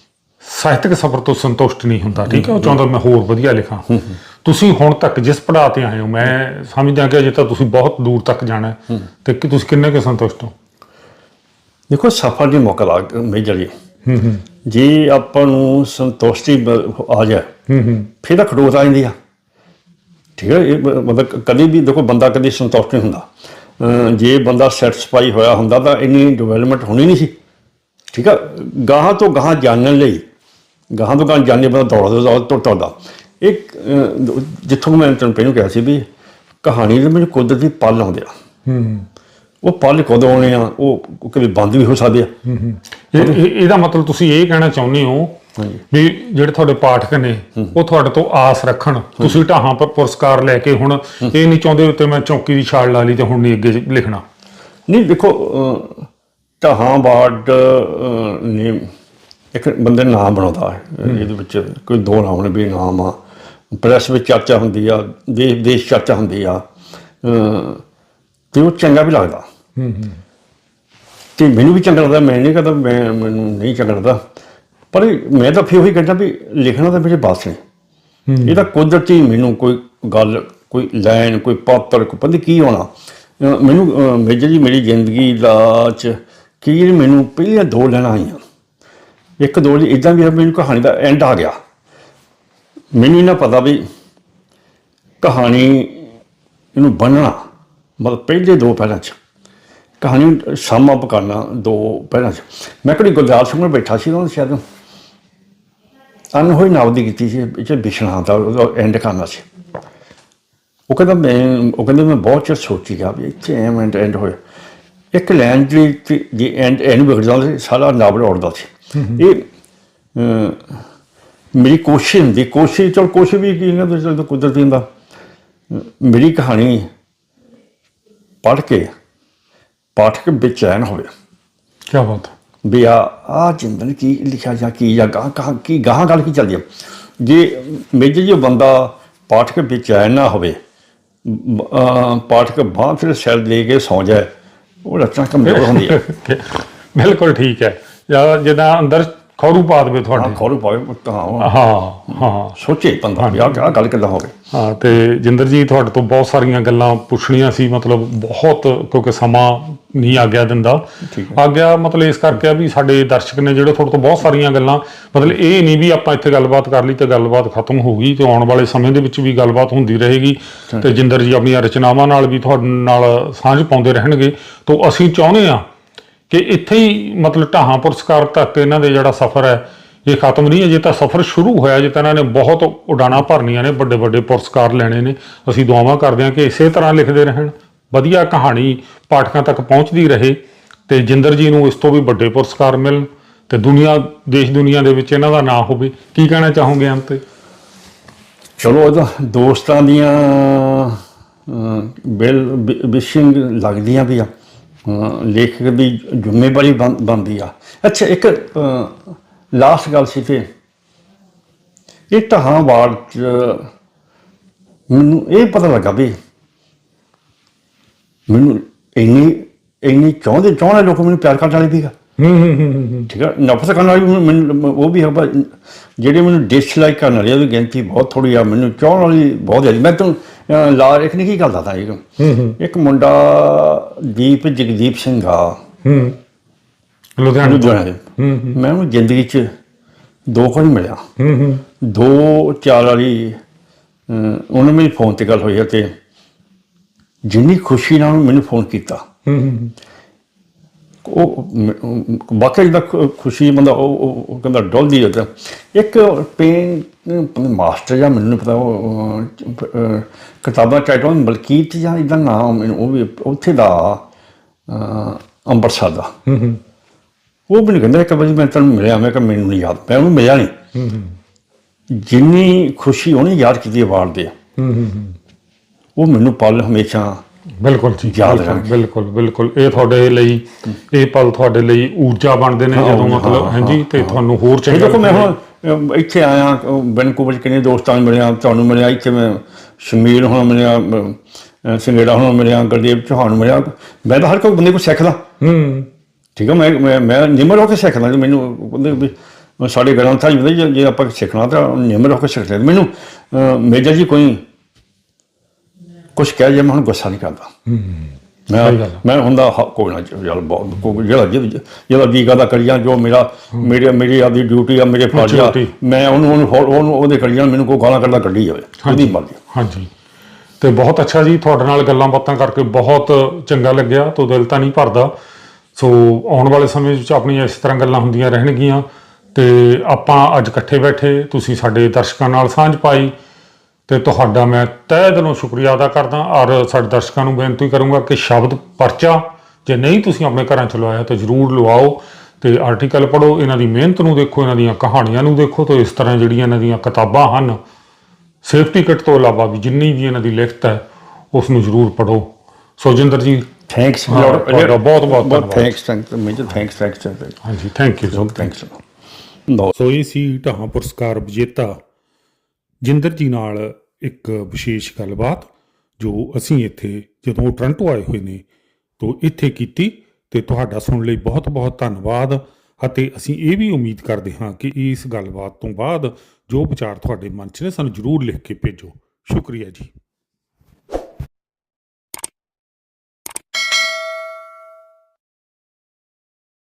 ਸਾਹਿਤਕ ਸਫ਼ਰ ਤੋਂ ਸੰਤੁਸ਼ਟ ਨਹੀਂ ਹੁੰਦਾ ਠੀਕ ਹੈ? ਉਹ ਚਾਹੁੰਦਾ ਮੈਂ ਹੋਰ ਵਧੀਆ ਲਿਖਾਂ। ਤੁਸੀਂ ਹੁਣ ਤੱਕ ਜਿਸ ਪੜਾਅ ਤੇ ਆਏ ਹੋ ਮੈਂ ਸਮਝਦਾ ਕਿ ਅਜੇ ਤਾਂ ਤੁਸੀਂ ਬਹੁਤ ਦੂਰ ਤੱਕ ਜਾਣਾ ਹੈ। ਤੇ ਕਿ ਤੁਸੀਂ ਕਿੰਨੇ ਕੁ ਸੰਤੁਸ਼ਟ ਹੋ? ਦੇਖੋ ਸਫਰ ਦੀ ਮੌਕਾ ਲੱਗ ਮੇਜਰ ਜੀ ਹੂੰ ਹੂੰ। ਜੇ ਆਪਾਂ ਨੂੰ ਸੰਤੁਸ਼ਟੀ ਆ ਜਾਏ ਹੂੰ ਹੂੰ। ਫਿਰ ਤਾਂ ਖੜੋਤ ਆ ਜਾਂਦੀ ਆ। ਠੀਕ ਹੈ ਇਹ ਮਤਲਬ ਕਦੀ ਵੀ ਦੇਖੋ ਬੰਦਾ ਕਦੀ ਸੰਤੁਸ਼ਟ ਨਹੀਂ ਹੁੰਦਾ ਜੇ ਬੰਦਾ ਸੈਟੀਸਫਾਈ ਹੋਇਆ ਹੁੰਦਾ ਤਾਂ ਇੰਨੀ ਡਿਵੈਲਪਮੈਂਟ ਹੋਣੀ ਨਹੀਂ ਸੀ। ਠੀਕ ਹੈ ਗਾਹਾਂ ਤੋਂ ਗਾਹਾਂ ਜਾਣਨ ਲਈ ਗਾਹਾਂ ਤੋਂ ਗਾਹਾਂ ਜਾਣਨ ਬੰਦਾ ਦੌੜਦਾ ਤੁਰਦਾ। ਇੱਕ ਜਿੱਥੋਂ ਮੈਂ ਤੁਹਾਨੂੰ ਪਹਿਲਾਂ ਕਿਹਾ ਸੀ ਵੀ ਕਹਾਣੀ ਦੇ ਵਿੱਚ ਕੁਦਰਤੀ ਪਲ ਆਉਂਦੇ ਆ। ਹੂੰ। ਉਹ ਪਲ ਕਦੋਂ ਆਉਣੇ ਆ? ਉਹ ਕਦੇ ਬੰਦ ਵੀ ਹੋ ਸਕਦੇ ਆ। ਇਹ- ਇਹ- ਇਹਦਾ ਮਤਲਬ ਤੁਸੀਂ ਇਹ ਕਹਿਣਾ ਚਾਹੁੰਦੇ ਹੋ ਹਾਂਜੀ। ਵੀ ਜਿਹੜੇ ਤੁਹਾਡੇ ਪਾਠਕ ਨੇ ਉਹ ਤੁਹਾਡੇ ਤੋਂ ਆਸ ਰੱਖਣ। ਤੁਸੀਂ ਢਾਹਾਂ ਪਰ ਪੁਰਸਕਾਰ ਲੈ ਕੇ ਹੁਣ ਇਹ ਨਹੀਂ ਚਾਹੁੰਦੇ ਉੱਤੇ ਮੈਂ ਚੌਂਕੀ ਦੀ ਛਾਲ ਲਾ ਲਈ ਤੇ ਹੁਣ ਨਹੀਂ ਅੱਗੇ ਲਿਖਣਾ। ਨਹੀਂ ਦੇਖੋ ਅਹ, ਬਾਰਡ ਅਹ, ਨੇ ਇੱਕ ਬੰਦੇ ਨਾਮ ਬਣਾਉਂਦਾ ਹੈ। ਇਹਦੇ ਵਿੱਚ ਕੋਈ ਦੋ ਨਾਮ ਨੇ ਵੀ ਨਾਮ ਆ। ਪ੍ਰੈਸ ਵਿੱਚ ਚਰਚਾ ਹੁੰਦੀ ਆ ਦੇਸ਼ ਦੇਸ਼ ਚਰਚਾ ਹੁੰਦੀ ਆ। ਅਹ, ਤੇ ਉਹ ਚੰਗਾ ਵੀ ਲੱਗਦਾ। ਹੂੰ ਹੂੰ। ਤੇ ਮੈਨੂੰ ਵੀ ਚੰਗਾ ਲੱਗਦਾ ਮੈਂ ਨਹੀਂ ਕਹਿੰਦਾ ਮੈਂ ਮੈਨੂੰ ਨਹੀਂ ਚੰਗਾ ਲੱਗਦਾ ਪਰ ਮੈਂ ਤਾਂ ਫਿਰ ਉਹੀ ਕਹਿੰਦਾ ਵੀ ਲਿਖਣਾ ਤਾਂ ਮੇਰੇ ਬਾਸ ਨਹੀਂ ਇਹ ਤਾਂ ਕੁਦਰਤੀ ਮੈਨੂੰ ਕੋਈ ਗੱਲ ਕੋਈ ਲਾਈਨ ਕੋਈ ਪਾਤਰ ਕੋਈ ਨੀ ਕੀ ਹੋਣਾ। ਮੈਨੂੰ ਮੇਜਰ ਜੀ ਮੇਰੀ ਜ਼ਿੰਦਗੀ ਦਾ ਚ ਕੀ ਮੈਨੂੰ ਪਹਿਲੀਆਂ ਦੋ ਲੈਣਾ ਆਈਆਂ। ਇੱਕ ਦੋ ਜੀ ਇਦਾਂ ਵੀ ਮੈਨੂੰ ਕਹਾਣੀ ਦਾ ਐਂਡ ਆ ਗਿਆ। ਮੈਨੂੰ ਇਹਨਾਂ ਪਤਾ ਵੀ ਕਹਾਣੀ ਇਹਨੂੰ ਬੰਨਣਾ ਮਤਲਬ ਪਹਿਲੇ ਦੋ ਪਹਿਲਾਂ ਚ। ਕਹਾਣੀ ਸ਼ਾਮਾ ਪਕਾਨਾ ਦੋ ਪਹਿਲਾਂ ਚ ਮੈਂ ਕਿਹੜੀ ਗੁਰਦਾਸ ਸਿੰਘ ਨਾਲ ਬੈਠਾ ਸੀ ਉਹਨਾਂ ਸ਼ਾਇਦ ਅਨਹੋਈ ਨਾਵ ਦੀ ਕੀਤੀ ਸੀ, ਇਹ 'ਚ ਬਿਸ਼ਨਾ ਦਾ ਐਂਡ ਕਰਨਾ ਸੀ। ਉਹ ਕਹਿੰਦਾ ਮੈਂ, ਉਹ ਕਹਿੰਦਾ ਮੈਂ ਬਹੁਤ ਚਿਰ ਸੋਚੀ ਗਿਆ ਵੀ ਇੱਥੇ ਐਮ ਐਂਡ ਐਂਡ ਹੋਇਆ। ਇੱਕ ਲਾਈਨ ਜਿਹੜੀ ਤੇ ਜੇ ਐਂਡ ਐਂਡ ਵਿਗੜ ਜਾਂਦਾ ਸੀ, ਸਾਰਾ ਨਾਵਲ ਉੜਦਾ ਸੀ। ਇਹ ਮੇਰੀ ਕੋਸ਼ਿਸ਼ ਹੁੰਦੀ, ਕੋਸ਼ਿਸ਼, ਚਲ ਕੋਸ਼ਿਸ਼ ਵੀ ਕੀ ਇਹਨਾਂ ਦੇ ਕੁਦਰਤੀ ਹੁੰਦਾ। ਮੇਰੀ ਕਹਾਣੀ ਪੜ੍ਹ ਕੇ ਪਾਠਕ ਬੇਚੈਨ ਹੋਵੇ। ਕੀ ਬਾਤ ਵੀ ਆ ਆ ਜਿੰਦਨ ਕੀ ਲਿਖਿਆ ਜਾਂ ਕੀ ਜਾਂ ਗਾਂ ਕਹਾਂ ਕੀ ਗਾਹਾਂ ਗੱਲ ਕੀ ਚੱਲਦੀ ਹੈ ਜੇ ਮੇਜਰ ਜੀ ਬੰਦਾ ਪਾਠਕ ਬੇਚੈਨ ਨਾ ਹੋਵੇ ਪਾਠਕ ਬਾਂਹ ਫਿਰ ਸਿਰ ਦੇ ਕੇ ਸੌ ਜਾਏ ਉਹ ਰਚਨਾ ਕਮਜ਼ੋਰ ਹੁੰਦੀ ਹੈ ਬਿਲਕੁਲ ਠੀਕ ਹੈ। ਜਾਂ ਜਿੱਦਾਂ ਅੰਦਰ ਖੌਰੂ ਪਾ ਦੇਵੇ ਹਾਂ ਤੁਹਾਡੇ। ਖੋਰੂ ਪਾਵੇ ਉਹ ਹਾਂ ਹਾਂ। ਸੋਚੇ ਬੰਦਾ ਵੀ ਆਹ ਗੱਲ ਕਿੱਦਾਂ ਹੋਵੇ ਹਾਂ ਤੇ ਜਿੰਦਰ ਜੀ ਤੁਹਾਡੇ ਤੋਂ ਬਹੁਤ ਸਾਰੀਆਂ ਗੱਲਾਂ ਪੁੱਛਣੀਆਂ ਸੀ ਮਤਲਬ ਬਹੁਤ ਕਿਉਂਕਿ ਸਮਾਂ ਨਹੀਂ ਆਗਿਆ ਦਿੰਦਾ। ਠੀਕ ਆਗਿਆ ਮਤਲਬ ਇਸ ਕਰਕੇ ਆ ਵੀ ਸਾਡੇ ਦਰਸ਼ਕ ਨੇ ਜਿਹੜੇ ਤੁਹਾਡੇ ਤੋਂ ਬਹੁਤ ਸਾਰੀਆਂ ਗੱਲਾਂ ਮਤਲਬ ਇਹ ਨਹੀਂ ਵੀ ਆਪਾਂ ਇੱਥੇ ਗੱਲਬਾਤ ਕਰ ਲਈ ਤੇ ਗੱਲਬਾਤ ਖਤਮ ਹੋ ਗਈ ਤੇ ਆਉਣ ਵਾਲੇ ਸਮੇਂ ਦੇ ਵਿੱਚ ਵੀ ਗੱਲਬਾਤ ਹੁੰਦੀ ਰਹੇਗੀ। ਤੇ ਜਿੰਦਰ ਜੀ ਆਪਣੀਆਂ ਰਚਨਾਵਾਂ ਨਾਲ ਵੀ ਤੁਹਾਡੇ ਨਾਲ ਸਾਂਝ ਪਾਉਂਦੇ ਰਹਿਣਗੇ। ਤੋਂ ਅਸੀਂ ਚਾਹੁੰਦੇ ਆ ਕਿ ਇੱਥੇ ਹੀ ਮਤਲਬ ਢਾਹਾਂ ਪੁਰਸਕਾਰ ਤੱਕ ਇਹਨਾਂ ਦੇ ਜਿਹੜਾ ਸਫ਼ਰ ਹੈ ਇਹ ਖਤਮ ਨਹੀਂ ਅਜੇ ਤਾਂ ਸਫ਼ਰ ਸ਼ੁਰੂ ਹੋਇਆ ਜੇ ਤਾਂ ਇਹਨਾਂ ਨੇ ਬਹੁਤ ਉਡਾਣਾ ਭਰਨੀਆਂ ਨੇ ਵੱਡੇ ਵੱਡੇ ਪੁਰਸਕਾਰ ਲੈਣੇ ਨੇ। ਅਸੀਂ ਦੁਆਵਾਂ ਕਰਦੇ ਹਾਂ ਕਿ ਇਸੇ ਤਰ੍ਹਾਂ ਲਿਖਦੇ ਰਹਿਣ। ਵਧੀਆ ਕਹਾਣੀ ਪਾਠਕਾਂ ਤੱਕ ਪਹੁੰਚਦੀ ਰਹੇ ਤੇ ਜਿੰਦਰ ਜੀ ਨੂੰ ਇਸ ਤੋਂ ਵੀ ਵੱਡੇ ਪੁਰਸਕਾਰ ਮਿਲਣ ਤੇ ਦੁਨੀਆ ਦੇਸ਼ ਦੁਨੀਆ ਦੇ ਵਿੱਚ ਇਹਨਾਂ ਦਾ ਨਾਂ ਹੋਵੇ। ਕੀ ਕਹਿਣਾ ਚਾਹੋਗੇ ਅੰਤ? ਤੇ ਚਲੋ ਉਹਦਾ ਦੋਸਤਾਂ ਦੀਆਂ ਅਹ, ਬਿਲ ਵਿਸ਼ਿੰਗ ਲੱਗਦੀਆਂ ਵੀ ਆ ਲੇਖਕ ਦੀ ਜ਼ਿੰਮੇਵਾਰੀ ਬਣ- ਬਣਦੀ ਆ। ਅੱਛਾ, ਇੱਕ ਲਾਸਟ ਗੱਲ ਸੀ ਤੇ ਇਹ ਤਹਾਂ ਵਾਰ ਚ ਮੈਨੂੰ ਇਹ ਪਤਾ ਲੱਗਾ ਵੀ ਮੈਨੂੰ ਇੰਨੀ ਇੰਨੀ ਚਾਹੁੰਦੇ ਚਾਹੁੰਦੇ ਲੋਕ ਮੈਨੂੰ ਪਿਆਰ ਕਰਨ ਵਾਲੇ ਵੀ ਆ। ਹੂੰ ਹੂੰ ਹੂੰ ਹੂੰ, ਹੂੰ ਠੀਕ ਹੈ ਨਫ਼ਰਤ ਕਰਨ ਵਾਲੀ ਮੈਨੂੰ ਉਹ ਵੀ ਹੈ ਪਰ ਜਿਹੜੇ ਮੈਨੂੰ ਡਿਸਲਾਈਕ ਕਰਨ ਵਾਲੇ ਉਹਦੀ ਗਿਣਤੀ ਬਹੁਤ ਥੋੜੀ ਆ। ਮੈਨੂੰ ਚਾਹਣ ਵਾਲੀ ਬਹੁਤ ਹੈ ਮੈਂ ਤੂੰ ਲਾ ਇੱਕ ਨਹੀਂ ਕੀ ਗੱਲ ਦੱਸਦਾ ਇੱਕ ਇੱਕ ਮੁੰਡਾ ਦੀਪ ਜਗਦੀਪ ਸਿੰਘ ਆ। ਹੂੰ। ਲੁਧਿਆਣਾ ਤੋਂ। ਲੁਧਿਆਣਾ ਦੇ ਮੈਂ ਉਹਨੂੰ ਜ਼ਿੰਦਗੀ 'ਚ ਦੋ ਵਾਰੀ ਮਿਲਿਆ। ਹੂੰ ਹੂੰ। ਦੋ ਚਾਰ ਵਾਰੀ ਅਹ, ਉਹਨੇ ਮੇਰੀ ਫੋਨ ਤੇ ਗੱਲ ਹੋਈ ਹੈ ਤੇ ਜਿੰਨੀ ਖੁਸ਼ੀ ਨਾਲ ਉਹਨੇ ਮੈਨੂੰ ਫੋਨ ਕੀਤਾ। ਹੂੰ ਹੂੰ। ਉਹ ਵਾਕਈ ਦਾ ਖੁਸ਼ੀ ਬੰਦਾ ਉਹ ਕਹਿੰਦਾ ਡੋਲਦੀ ਹੈ ਤਾਂ ਇੱਕ ਪੇਨ ਮਾਸਟਰ ਜਾਂ ਮੈਨੂੰ ਪਤਾ ਉਹ ਕਿਤਾਬਾਂ ਟਾਈਟਲ ਮਲਕੀਤ ਜਾਂ ਇਦਾਂ ਨਾਮ ਉਹ ਵੀ ਉੱਥੇ ਦਾ ਅੰਮ੍ਰਿਤਸਰ ਦਾ। ਉਹ ਮੈਨੂੰ ਕਹਿੰਦਾ ਇੱਕ ਵਾਰੀ ਮੈਂ ਤੈਨੂੰ ਮਿਲਿਆ ਮੈਂ ਕਿਹਾ ਮੈਨੂੰ ਨਹੀਂ ਯਾਦ ਮੈਂ ਉਹਨੂੰ ਮਿਲਿਆ ਨਹੀਂ ਜਿੰਨੀ ਖੁਸ਼ੀ ਉਹਨੇ ਯਾਦ ਕੀਤੀ ਅਵਾਰਡ ਦੇ ਉਹ ਮੈਨੂੰ ਪਲ ਹਮੇਸ਼ਾ ਬਿਲਕੁਲ ਜੀ ਯਾਦ ਬਿਲਕੁਲ, ਰੱਖਾਂਗੇ। ਬਿਲਕੁਲ ਬਿਲਕੁਲ। ਇਹ ਤੁਹਾਡੇ ਲਈ ਇਹ ਪਲ ਤੁਹਾਡੇ ਲਈ ਊਰਜਾ ਬਣਦੇ ਨੇ ਜਦੋਂ ਹਾਂ, ਮਤਲਬ ਹਾਂ, ਹਾਂਜੀ ਤੇ ਤੁਹਾਨੂੰ ਹੋਰ ਇਹ ਚੰਗਾ ਦੇਖੋ ਮੈਂ ਹੁਣ ਅਮ, ਇੱਥੇ ਆਇਆ ਬੈਨਕੂਵਰ ਚ ਕਿੰਨੇ ਦੋਸਤਾਂ ਨੂੰ ਮਿਲਿਆ ਤੁਹਾਨੂੰ ਮਿਲਿਆ ਇੱਥੇ ਮੈਂ ਸ਼ਮੀਲ ਹੁਣ ਮਿਲਿਆ ਅਮ, ਅਹ, ਸੰਗੇੜਾ ਹੁਣ ਮਿਲਿਆ ਗੁਰਦੇਵ ਚੌਹਾਨ ਨੂੰ ਮਿਲਿਆ। ਮੈਂ ਤਾਂ ਹਰ ਕੋਈ ਬੰਦੇ ਕੋਲ ਸਿੱਖਦਾ। ਹੂੰ। ਠੀਕ ਹੈ ਮੈਂ ਮੈਂ ਮੈਂ ਨਿਮਰ ਹੋ ਕੇ ਸਿੱਖਦਾ ਜੀ ਮੈਨੂੰ ਕਹਿੰਦੇ ਵੀ ਸਾਡੇ ਗ੍ਰੰਥਾਂ 'ਚ ਹੁੰਦਾ ਜੇ ਜੇ ਆਪਾਂ ਸਿੱਖਣਾ ਤਾਂ ਨਿਮਰ ਹੋ ਕੇ ਸਿੱਖਦੇ ਮੈਨੂੰ ਅਹ, ਮੇਜਰ ਜੀ ਕੋਈ ਕੁਝ ਕਹਿ ਜੇ ਮੈਂ ਹੁਣ ਗੁੱਸਾ ਨਹੀਂ ਕਰਦਾ। ਮੈਂ ਗੱਲ। ਮੈਂ ਹੁੰਦਾ ਕੋਈ ਨਾ ਯਾਰ ਜਿਹੜਾ ਜਿਹੜਾ- ਵੀਗਾ ਦਾ ਕਰੀਆਂ ਜੋ ਮੇਰਾ ਮੇਰੇ ਮੇਰੀ ਆਪਦੀ ਡਿਊਟੀ ਆ ਮੇਰੇ ਫਰਜ਼ ਆ। ਮੈਂ ਉਹਨੂੰ ਉਹਨੂੰ ਉਹਦੇ ਕਰੀਆਂ ਮੈਨੂੰ ਕੋਈ ਗਾਲਾਂ ਕੱਢਦਾ ਕੱਢੀ ਜਾਵੇ ਉਹਦੀ ਮਰਜ਼ੀ ਹਾਂਜੀ। ਤੇ ਬਹੁਤ ਅੱਛਾ ਜੀ ਤੁਹਾਡੇ ਨਾਲ ਗੱਲਾਂ ਬਾਤਾਂ ਕਰਕੇ ਬਹੁਤ ਚੰਗਾ ਲੱਗਿਆ ਤੋਂ ਦਿਲ ਤਾਂ ਨਹੀਂ ਭਰਦਾ। ਸੋ ਆਉਣ ਵਾਲੇ ਸਮੇਂ ਵਿੱਚ ਆਪਣੀਆਂ ਇਸ ਤਰ੍ਹਾਂ ਗੱਲਾਂ ਹੁੰਦੀਆਂ ਰਹਿਣਗੀਆਂ। ਤੇ ਆਪਾਂ ਅੱਜ ਇਕੱਠੇ ਬੈਠੇ ਤੁਸੀਂ ਸਾਡੇ ਦਰਸ਼ਕਾਂ ਨਾਲ ਸਾਂਝ ਪਾਈ। ਤੇ ਤੁਹਾਡਾ ਮੈਂ ਤਹਿ ਦਿਲੋਂ ਸ਼ੁਕਰੀਆ ਅਦਾ ਕਰਦਾ ਔਰ ਸਾਡੇ ਦਰਸ਼ਕਾਂ ਨੂੰ ਬੇਨਤੀ ਕਰੂੰਗਾ ਕਿ ਸ਼ਬਦ ਪਰਚਾ ਜੇ ਨਹੀਂ ਤੁਸੀਂ ਆਪਣੇ ਘਰਾਂ ਚ ਲਵਾਇਆ ਤਾਂ ਜਰੂਰ ਲਵਾਓ ਤੇ ਆਰਟੀਕਲ ਪੜ੍ਹੋ ਇਹਨਾਂ ਦੀ ਮਿਹਨਤ ਨੂੰ ਦੇਖੋ ਇਹਨਾਂ ਦੀਆਂ ਕਹਾਣੀਆਂ ਨੂੰ ਦੇਖੋ ਤੇ ਇਸ ਤਰ੍ਹਾਂ ਜਿਹੜੀਆਂ ਇਹਨਾਂ ਦੀਆਂ ਕਿਤਾਬਾਂ ਹਨ ਸੇਫਟੀ ਕਿਟ ਤੋਂ ਇਲਾਵਾ ਵੀ ਜਿੰਨੀ ਵੀ ਇਹਨਾਂ ਦੀ ਲਿਖਤ ਹੈ ਉਸ ਨੂੰ ਜ਼ਰੂਰ ਪੜੋ ਸੋਜਿੰਦਰ ਜੀ ਥੈਂਕਸ ਤੁਹਾਡਾ ਬਹੁਤ- ਬਹੁਤ ਧੰਨਵਾਦ। Thanks thanks major thanks thanks ਹਾਂਜੀ thank you thanks no so ਇਹ ਸੀ ਢਾਹਾਂ ਪੁਰਸਕਾਰ ਵਿਜੇਤਾ ਜਿੰਦਰ ਜੀ ਨਾਲ ਇੱਕ ਵਿਸ਼ੇਸ਼ ਗੱਲਬਾਤ ਜੋ ਅਸੀਂ ਇੱਥੇ ਜਦੋਂ ਉਹ ਟੋਰਾਂਟੋ ਆਏ ਹੋਏ ਨੇ, ਤੋਂ ਇੱਥੇ ਕੀਤੀ ਤੇ ਤੁਹਾਡਾ ਸੁਣਨ ਲਈ ਬਹੁਤ-ਬਹੁਤ ਧੰਨਵਾਦ ਅਤੇ ਅਸੀਂ ਇਹ ਵੀ ਉਮੀਦ ਕਰਦੇ ਹਾਂ ਕਿ ਇਸ ਗੱਲਬਾਤ ਤੋਂ ਬਾਅਦ ਜੋ ਵਿਚਾਰ ਤੁਹਾਡੇ ਮਨ 'ਚ ਨੇ ਸਾਨੂੰ ਜਰੂਰ ਲਿਖ ਕੇ ਭੇਜੋ। ਸ਼ੁਕਰੀਆ ਜੀ।